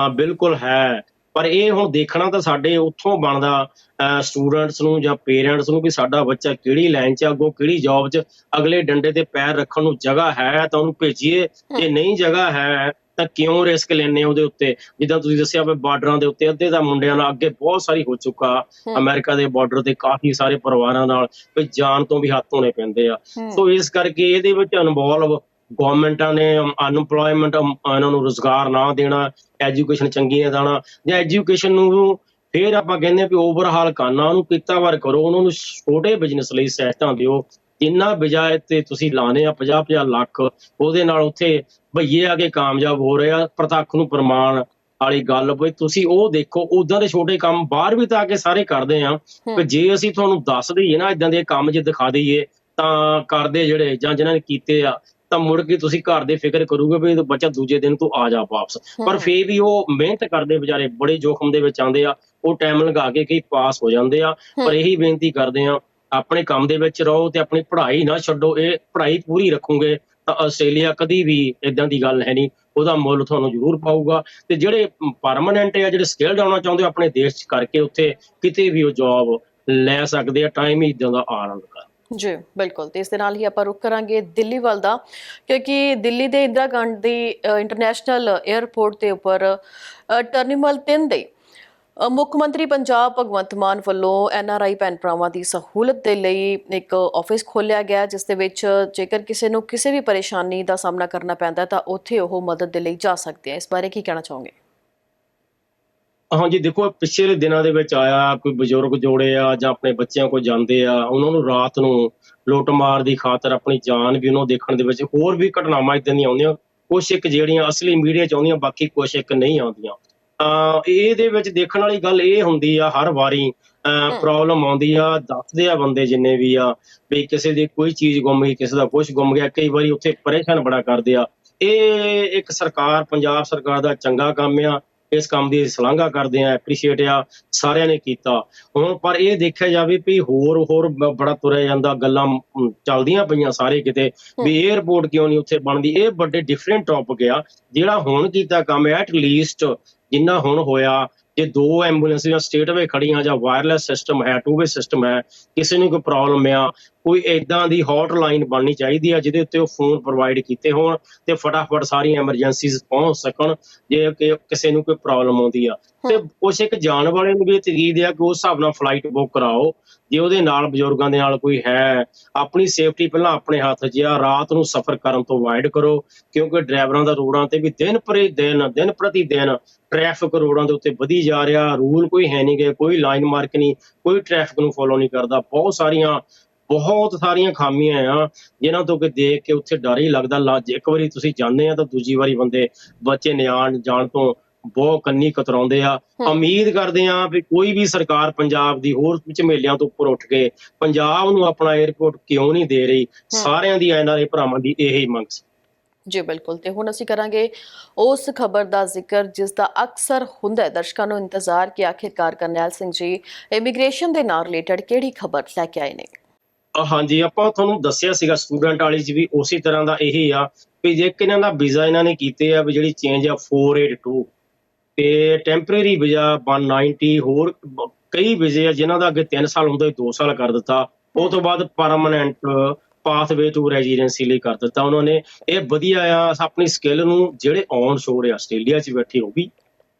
ਬਿਲਕੁਲ ਹੈ। ਪਰ ਇਹ ਹੁਣ ਦੇਖਣਾ ਤਾਂ ਸਾਡੇ ਉੱਥੋਂ ਬਣਦਾ ਸਟੂਡੈਂਟਸ ਨੂੰ ਜਾਂ ਪੇਰੈਂਟਸ ਨੂੰ ਵੀ ਸਾਡਾ ਬੱਚਾ ਕਿਹੜੀ ਲਾਈਨ 'ਚ ਅੱਗੋਂ ਕਿਹੜੀ ਜੌਬ 'ਚ ਅਗਲੇ ਡੰਡੇ ਤੇ ਪੈਰ ਰੱਖਣ ਨੂੰ ਜਗ੍ਹਾ ਹੈ ਤਾਂ ਉਹਨੂੰ ਭੇਜੀਏ। ਜੇ ਨਹੀਂ ਜਗ੍ਹਾ ਹੈ ਤਾਂ ਕਿਉਂ ਰਿਸਕ ਲੈਣੇ ਉਹਦੇ ਉੱਤੇ? ਜਿੱਦਾਂ ਤੁਸੀਂ ਦੱਸਿਆ ਵੀ ਬਾਰਡਰਾਂ ਦੇ ਉੱਤੇ ਅੱਧੇ ਦਾ ਮੁੰਡਿਆਂ ਨਾਲ ਅੱਗੇ ਬਹੁਤ ਸਾਰੀ ਹੋ ਚੁੱਕਾ। ਅਮਰੀਕਾ ਦੇ ਬਾਰਡਰ ਤੇ ਕਾਫੀ ਸਾਰੇ ਪਰਿਵਾਰਾਂ ਨਾਲ ਵੀ ਜਾਨ ਤੋਂ ਵੀ ਹੱਥ ਧੋਣੇ ਪੈਂਦੇ ਆ। ਸੋ ਇਸ ਕਰਕੇ ਇਹਦੇ ਵਿੱਚ ਇਨਵੋਲਵ ਗਵਰਨਮੈਂਟਾਂ ਨੇ ਅਨਪਲੋਇਮੈਂਟ ਇਹਨਾਂ ਨੂੰ ਰੋਜ਼ਗਾਰ ਨਾ ਦੇਣਾ ਐਜੂਕੇਸ਼ਨ ਚੰਗੀ ਨਾ ਦੇਣਾ ਜਾਂ ਐਜੂਕੇਸ਼ਨ ਨੂੰ ਫਿਰ ਆਪਾਂ ਕਹਿੰਦੇ ਆ ਵੀ ਓਵਰਹਾਲ ਕਰਨਾ ਉਹਨੂੰ ਕਿੱਤਾਵਾਰ ਕਰੋ ਉਹਨਾਂ ਨੂੰ ਛੋਟੇ ਬਿਜ਼ਨਸ ਲਈ ਸਹਾਇਤਾ ਦਿਓ ਜਿੰਨਾ ਬਜਾਏ ਤੇ ਤੁਸੀਂ ਲਾਣੇ ਆ 50 50 ਲੱਖ ਉਹਦੇ ਨਾਲ ਉੱਥੇ ਭਈਏ ਆ ਕੇ ਕਾਮਯਾਬ ਹੋ ਰਹੇ ਆ ਪ੍ਰਤੱਖ ਨੂੰ ਪ੍ਰਮਾਣ ਵਾਲੀ ਗੱਲ ਬਈ ਤੁਸੀਂ ਉਹ ਦੇਖੋ ਉਦਾਂ ਦੇ ਛੋਟੇ ਕੰਮ ਬਾਹਰ ਵੀ ਤਾਂ ਆ ਕੇ ਸਾਰੇ ਕਰਦੇ ਆ ਕਿ ਜੇ ਅਸੀਂ ਤੁਹਾਨੂੰ ਦੱਸ ਦਈਏ ਨਾ ਇਦਾਂ ਦੇ ਕੰਮ ਜੇ ਦਿਖਾ ਦਈਏ ਤਾਂ ਕਰਦੇ ਜਿਹੜੇ ਜਾਂ ਜਿਨ੍ਹਾਂ ਨੇ ਕੀਤੇ ਆ ਤਾਂ ਮੁੜ ਕੇ ਤੁਸੀਂ ਘਰ ਦੇ ਫਿਕਰ ਕਰੋਗੇ ਵੀ ਬੱਚਾ ਦੂਜੇ ਦਿਨ ਤੋਂ ਆ ਜਾ ਵਾਪਸ। ਪਰ ਫੇਰ ਵੀ ਉਹ ਮਿਹਨਤ ਕਰਦੇ ਵਿਚਾਰੇ ਬੜੇ ਜੋਖਮ ਦੇ ਵਿੱਚ ਆਉਂਦੇ ਆ। ਉਹ ਟਾਈਮ ਲਗਾ ਕੇ ਕਈ ਪਾਸ ਹੋ ਜਾਂਦੇ ਆ। ਪਰ ਇਹੀ ਬੇਨਤੀ ਕਰਦੇ ਆ ਆਪਣੇ ਕੰਮ ਦੇ ਵਿੱਚ ਰਹੋ ਤੇ ਆਪਣੀ ਪੜ੍ਹਾਈ ਨਾ ਛੱਡੋ। ਇਹ ਪੜ੍ਹਾਈ ਪੂਰੀ ਰੱਖੋਗੇ ਤਾਂ ਆਸਟ੍ਰੇਲੀਆ ਕਦੀ ਵੀ ਇਦਾਂ ਦੀ ਗੱਲ ਹੈ ਨਹੀਂ। ਉਹਦਾ ਮੁੱਲ ਤੁਹਾਨੂੰ ਜ਼ਰੂਰ ਪਾਊਗਾ। ਤੇ ਜਿਹੜੇ ਪਰਮਨੈਂਟ ਆ ਜਿਹੜੇ ਸਕਿਲਡ ਆਉਣਾ ਚਾਹੁੰਦੇ ਆਪਣੇ ਦੇਸ਼ 'ਚ ਕਰਕੇ ਉੱਥੇ ਕਿਤੇ ਵੀ ਉਹ ਜੌਬ ਲੈ ਸਕਦੇ ਆ ਟਾਈਮ ਹੀ ਇਦਾਂ ਦਾ ਆ ਰਿਹਾ ਜੀ, ਬਿਲਕੁਲ। ਤੇ ਇਸ ਦੇ ਨਾਲ ਹੀ ਆਪਾਂ ਰੁਕ ਕਰਾਂਗੇ ਦਿੱਲੀ ਵੱਲ ਦਾ, ਕਿਉਂਕਿ ਦਿੱਲੀ ਦੇ ਇੰਦਰਾ ਗਾਂਧੀ ਇੰਟਰਨੈਸ਼ਨਲ 에ਅਰਪੋਰਟ ਦੇ ਉੱਪਰ ਟਰਮੀਨਲ 3 ਦੇ ਮੁੱਖ ਮੰਤਰੀ ਪੰਜਾਬ ਭਗਵੰਤ ਮਾਨ ਵੱਲੋਂ ਐੱਨ ਆਰ ਆਈ ਭੈਣ ਭਰਾਵਾਂ ਦੀ ਸਹੂਲਤ ਦੇ ਲਈ ਇੱਕ ਆਫਿਸ ਖੋਲ੍ਹਿਆ ਗਿਆ, ਜਿਸ ਦੇ ਵਿੱਚ ਜੇਕਰ ਕਿਸੇ ਨੂੰ ਕਿਸੇ ਵੀ ਪਰੇਸ਼ਾਨੀ ਦਾ ਸਾਹਮਣਾ ਕਰਨਾ ਪੈਂਦਾ, ਤਾਂ ਉੱਥੇ ਉਹ ਮਦਦ ਦੇ ਲਈ ਜਾ ਸਕਦੇ ਆ। ਇਸ ਬਾਰੇ ਕੀ ਕਹਿਣਾ ਚਾਹੋਗੇ? ਹਾਂਜੀ ਦੇਖੋ ਪਿਛਲੇ ਦਿਨਾਂ ਦੇ ਵਿੱਚ ਆਇਆ ਕੋਈ ਬਜ਼ੁਰਗ ਜੋੜੇ ਆ ਜਾਂ ਆਪਣੇ ਬੱਚਿਆਂ ਕੋਲ ਜਾਂਦੇ ਆ ਉਹਨਾਂ ਨੂੰ ਰਾਤ ਨੂੰ ਲੁੱਟਮਾਰ ਦੀ ਖਾਤਰ ਆਪਣੀ ਜਾਨ ਵੀ ਉਹਨੂੰ ਦੇਖਣ ਦੇ ਵਿੱਚ ਹੋਰ ਵੀ ਘਟਨਾਵਾਂ ਇਦਾਂ ਦੀਆਂ ਆਉਂਦੀਆਂ ਕੁਛ ਇੱਕ ਜਿਹੜੀਆਂ ਅਸਲੀ ਮੀਡੀਆ 'ਚ ਆਉਂਦੀਆਂ ਬਾਕੀ ਕੁਛ ਇੱਕ ਨਹੀਂ ਆਉਂਦੀਆਂ। ਤਾਂ ਇਹਦੇ ਵਿੱਚ ਦੇਖਣ ਵਾਲੀ ਗੱਲ ਇਹ ਹੁੰਦੀ ਆ ਹਰ ਵਾਰੀ ਪ੍ਰੋਬਲਮ ਆਉਂਦੀ ਆ ਦੱਸਦੇ ਆ ਬੰਦੇ ਜਿੰਨੇ ਵੀ ਆ ਵੀ ਕਿਸੇ ਦੀ ਕੋਈ ਚੀਜ਼ ਗੁੰਮ ਗਈ ਕਿਸੇ ਦਾ ਕੁਝ ਗੁੰਮ ਗਿਆ ਕਈ ਵਾਰੀ ਉੱਥੇ ਪਰੇਸ਼ਾਨ ਬੜਾ ਕਰਦੇ ਆ। ਇਹ ਇੱਕ ਸਰਕਾਰ ਪੰਜਾਬ ਸਰਕਾਰ ਦਾ ਚੰਗਾ ਕੰਮ ਆ ਇਸ ਕੰਮ ਦੀ ਸ਼ਲਾਘਾ ਕਰਦੇ ਆ ਐਪਰੀਸ਼ੀਏਟ ਆ ਸਾਰਿਆਂ ਨੇ ਕੀਤਾ। ਹੁਣ ਪਰ ਇਹ ਦੇਖਿਆ ਜਾਵੇ ਵੀ ਹੋਰ ਹੋਰ ਬੜਾ ਤੁਰਿਆ ਜਾਂਦਾ ਗੱਲਾਂ ਚੱਲਦੀਆਂ ਪਈਆਂ ਸਾਰੇ ਕਿਤੇ ਵੀ 에ਅਰਪੋਰਟ ਕਿਉਂ ਨਹੀਂ ਉੱਥੇ ਬਣਦੀ? ਇਹ ਵੱਡੇ ਡਿਫਰੈਂਟ ਟੌਪਿਕ ਆ। ਜਿਹੜਾ ਹੁਣ ਕੀਤਾ ਕੰਮ ਐਟ ਲੀਸਟ ਜਿੰਨਾ ਹੁਣ ਹੋਇਆ ਜੇ ਦੋ ਐਂਬੂਲੈਂਸ ਜਾਂ ਸਟੇਟ ਵੇ ਖੜੀਆਂ ਜਾਂ ਵਾਇਰਲੈਸ ਸਿਸਟਮ ਹੈ ਟੂ ਵੇ ਸਿਸਟਮ ਹੈ ਕਿਸੇ ਨੂੰ ਕੋਈ ਪ੍ਰੋਬਲਮ ਆ ਕੋਈ ਏਦਾਂ ਦੀ ਹੌਟਲਾਈਨ ਬਣਨੀ ਚਾਹੀਦੀ ਆ ਜਿਹਦੇ ਉੱਤੇ ਉਹ ਫੋਨ ਪ੍ਰੋਵਾਈਡ ਕੀਤੇ ਹੋਣ ਤੇ ਫਟਾਫਟ ਸਾਰੀਆਂ ਐਮਰਜੈਂਸੀਜ਼ ਪਹੁੰਚ ਸਕਣ ਜੇ ਕਿਸੇ ਨੂੰ ਕੋਈ ਪ੍ਰੋਬਲਮ ਆਉਂਦੀ ਆ। ਤੇ ਕੁਛ ਇੱਕ ਜਾਣ ਵਾਲੇ ਨੂੰ ਵੀ ਤਜੀਦ ਆ ਕਿ ਉਸ ਹਿਸਾਬ ਨਾਲ ਫਲਾਈਟ ਬੁੱਕ ਕਰਾਓ। ਜੇ ਉਹਦੇ ਨਾਲ ਬਜ਼ੁਰਗਾਂ ਦੇ ਨਾਲ ਕੋਈ ਹੈ ਆਪਣੀ ਸੇਫਟੀ ਪਹਿਲਾਂ ਆਪਣੇ ਹੱਥ 'ਚ ਆ ਰਾਤ ਨੂੰ ਸਫ਼ਰ ਕਰਨ ਤੋਂ ਅਵਾਇਡ ਕਰੋ ਕਿਉਂਕਿ ਡਰਾਈਵਰਾਂ ਦਾ ਰੋਡਾਂ ਤੇ ਵੀ ਦਿਨ ਪ੍ਰਤੀ ਦਿਨ ਦਿਨ ਪ੍ਰਤੀ ਦਿਨ ਟ੍ਰੈਫਿਕ ਰੋਡਾਂ ਦੇ ਉੱਤੇ ਵਧੀ ਜਾ ਰਿਹਾ। ਰੂਲ ਕੋਈ ਹੈ ਨਹੀਂ ਗੇ ਕੋਈ ਲਾਈਨ ਮਾਰਕ ਨਹੀਂ ਕੋਈ ਟ੍ਰੈਫਿਕ ਨੂੰ ਫੋਲੋ ਨਹੀਂ ਕਰਦਾ। ਬਹੁਤ ਸਾਰੀਆਂ ਬਹੁਤ ਸਾਰੀਆਂ ਖਾਮੀਆਂ ਆ ਜਿਨ੍ਹਾਂ ਤੋਂ ਕਿ ਦੇਖ ਕੇ ਉੱਥੇ ਡਰ ਹੀ ਲੱਗਦਾ ਲੱਜ ਇੱਕ ਵਾਰੀ ਤੁਸੀਂ ਜਾਂਦੇ ਆ ਤਾਂ ਦੂਜੀ ਵਾਰੀ ਬੰਦੇ ਬੱਚੇ ਨਿਆਣ ਜਾਣ ਤੋਂ ਬਹੁਤ ਕੰਨੀ ਕਤਰਾਉਂਦੇ ਆ। ਉਮੀਦ ਕਰਦੇ ਆ ਵੀ ਕੋਈ ਵੀ ਸਰਕਾਰ ਪੰਜਾਬ ਦੀ ਹੋਰ ਝਮੇਲਿਆਂ ਤੋਂ ਉੱਪਰ ਉੱਠ ਕੇ ਪੰਜਾਬ ਨੂੰ ਆਪਣਾ 에ਅਰਪੋਰਟ ਕਿਉਂ ਨਹੀਂ ਦੇ ਰਹੀ? ਸਾਰਿਆਂ ਦੀ ਐਨਆਰਏ ਭਰਾਵਾਂ ਦੀ ਇਹੀ ਮੰਗ ਸੀ। ਜੀ ਬਿਲਕੁਲ। ਤੇ ਹੁਣ ਅਸੀਂ ਕਰਾਂਗੇ ਉਸ ਖਬਰ ਦਾ ਜ਼ਿਕਰ ਜਿਸ ਦਾ ਅਕਸਰ ਹੁੰਦਾ ਹੈ। ਦਰਸ਼ਕਾਂ ਨੂੰ ਇੰਤਜ਼ਾਰ ਕਿ ਆਖਿਰਕਾਰ ਕਰਨੈਲ ਸਿੰਘ ਜੀ ਇਮੀਗ੍ਰੇਸ਼ਨ ਦੇ ਨਾਲ ਰਿਲੇਟਡ ਕਿਹੜੀ ਖਬਰ ਲੈ ਕੇ ਆਏ ਨੇ? ਹਾਂਜੀ, ਆਪਾਂ ਤੁਹਾਨੂੰ ਦੱਸਿਆ ਸੀਗਾ ਸਟੂਡੈਂਟ ਵਾਲੀ ਚ ਵੀ ਉਸੇ ਤਰ੍ਹਾਂ ਦਾ ਇਹੀ ਆ ਵੀ ਜੇ ਇਹਨਾਂ ਦਾ ਵੀਜ਼ਾ ਇਹਨਾਂ ਨੇ ਕੀਤੇ ਆ ਵੀ ਜਿਹੜੀ ਚੇਂਜ ਆ 482 ਤੇ ਟੈਂਪਰੇਰੀ ਵੀਜ਼ਾ 190 ਹੋਰ ਕਈ ਵੀਜ਼ੇ ਆ ਜਿਨ੍ਹਾਂ ਦਾ ਅੱਗੇ 3 ਸਾਲ ਹੁੰਦਾ 2 ਸਾਲ ਕਰ ਦਿੱਤਾ। ਉਹ ਤੋਂ ਬਾਅਦ ਪਰਮਨੈਂਟ ਪਾਥਵੇ ਟੂ ਰੈਜ਼ੀਡੈਂਸੀ ਲਈ ਕਰ ਦਿੱਤਾ ਉਹਨਾਂ ਨੇ। ਇਹ ਵਧੀਆ ਆ, ਆਪਣੀ ਸਕਿੱਲ ਨੂੰ ਜਿਹੜੇ ਔਨ ਸ਼ੋਰ ਆਸਟ੍ਰੇਲੀਆ 'ਚ ਬੈਠੇ ਉਹ ਵੀ,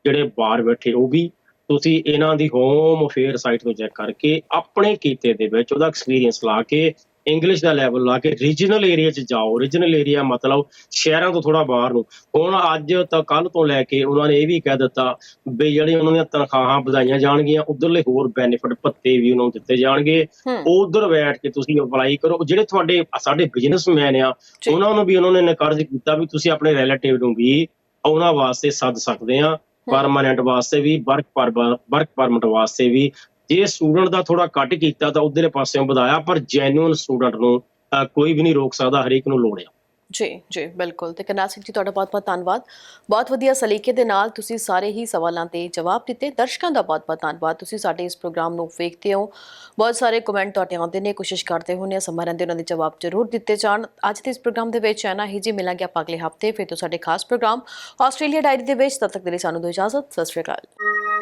ਜਿਹੜੇ ਬਾਹਰ ਬੈਠੇ ਉਹ ਵੀ। ਤੁਸੀਂ ਇਹਨਾਂ ਦੀ ਹੋਮ ਅਫੇਅਰ ਸਾਈਟ ਤੋਂ ਚੈੱਕ ਕਰਕੇ ਆਪਣੇ ਕੀਤੇ ਦੇ ਵਿੱਚ ਉਹਦਾ ਐਕਸਪੀਰੀਅੰਸ ਲਾ ਕੇ ਇੰਗਲਿਸ਼ ਦਾ ਲੈਵਲ ਲਾ ਕੇ ਰੀਜਨਲ ਏਰੀਆ 'ਚ ਜਾਓ। ਰੀਜਨਲ ਏਰੀਆ ਮਤਲਬ ਸ਼ਹਿਰਾਂ ਤੋਂ ਥੋੜਾ ਬਾਹਰ ਨੂੰ। ਹੁਣ ਅੱਜ ਤਾਂ ਕੱਲ ਤੋਂ ਲੈ ਕੇ ਉਹਨਾਂ ਨੇ ਇਹ ਵੀ ਕਹਿ ਦਿੱਤਾ ਵੀ ਜਿਹੜੀ ਉਹਨਾਂ ਦੀਆਂ ਤਨਖਾਹਾਂ ਵਧਾਈਆਂ ਜਾਣਗੀਆਂ ਉਧਰਲੇ ਹੋਰ ਬੈਨੀਫਿਟ ਭੱਤੇ ਵੀ ਉਹਨਾਂ ਨੂੰ ਦਿੱਤੇ ਜਾਣਗੇ। ਉਧਰ ਬੈਠ ਕੇ ਤੁਸੀਂ ਅਪਲਾਈ ਕਰੋ। ਜਿਹੜੇ ਤੁਹਾਡੇ ਸਾਡੇ ਬਿਜ਼ਨਸਮੈਨ ਆ। ਉਹਨਾਂ ਨੂੰ ਵੀ ਉਹਨਾਂ ਨੇ ਨਿਕਾਰਜ ਕੀਤਾ ਵੀ ਤੁਸੀਂ ਆਪਣੇ ਰਿਲੇਟਿਵ ਨੂੰ ਵੀ ਉਹਨਾਂ ਵਾਸਤੇ ਸੱਦ ਸਕਦੇ ਆ। ਪਰਮਾਨੈਂਟ ਵਾਸਤੇ ਵੀ ਵਰਕ ਵਰਕ ਪਰਮਿਟ ਵਾਸਤੇ ਵੀ। ਜੇ ਸਟੂਡੈਂਟ ਦਾ ਥੋੜਾ ਕੱਟ ਕੀਤਾ ਤਾਂ ਉਧਰਲੇ ਪਾਸਿਓਂ ਵਧਾਇਆ, ਪਰ ਜੈਨੂਇਨ ਸਟੂਡੈਂਟ ਨੂੰ ਕੋਈ ਵੀ ਨਹੀਂ ਰੋਕ ਸਕਦਾ, ਹਰੇਕ ਨੂੰ ਲੋੜ ਆ। ਜੀ ਜੀ, ਬਿਲਕੁਲ। ਤੇ ਕਰਨੈਲ ਸਿੰਘ ਜੀ, ਤੁਹਾਡਾ ਬਹੁਤ-ਬਹੁਤ ਧੰਨਵਾਦ। ਬਹੁਤ ਵਧੀਆ ਸਲੀਕੇ ਦੇ ਨਾਲ ਤੁਸੀਂ ਸਾਰੇ ਹੀ ਸਵਾਲਾਂ ਤੇ ਜਵਾਬ ਦਿੱਤੇ। ਦਰਸ਼ਕਾਂ ਦਾ ਬਹੁਤ-ਬਹੁਤ ਧੰਨਵਾਦ। ਤੁਸੀਂ ਸਾਡੇ ਇਸ ਪ੍ਰੋਗਰਾਮ ਨੂੰ ਵੇਖਦੇ ਹੋ। ਬਹੁਤ ਸਾਰੇ ਕਮੈਂਟ ਤੁਹਾਡੇ ਆਉਂਦੇ ਨੇ। ਕੋਸ਼ਿਸ਼ ਕਰਦੇ ਹੁੰਦੇ ਆ ਸਮਾਂ ਰਹਿੰਦੇ ਉਹਨਾਂ ਦੇ ਜਵਾਬ ਜ਼ਰੂਰ ਦਿੱਤੇ ਜਾਣ। ਅੱਜ ਦੇ ਇਸ ਪ੍ਰੋਗਰਾਮ ਦੇ ਵਿੱਚ ਐਨਾ ਹੀ ਜੀ। ਮਿਲਾਂਗੇ ਆਪਾਂ ਅਗਲੇ ਹਫ਼ਤੇ। ਫਿਰ ਤੋਂ ਸਾਡੇ ਖਾਸ ਪ੍ਰੋਗਰਾਮ ਆਸਟ੍ਰੇਲੀਆ ਡਾਇਰੀ ਦੇ ਵਿੱਚ। ਤਦ ਤੱਕ ਦੇ ਲਈ ਸਾਨੂੰ ਦਿਓ ਇਜਾਜ਼ਤ। ਸਤਿ ਸ਼੍ਰੀ ਅਕਾਲ।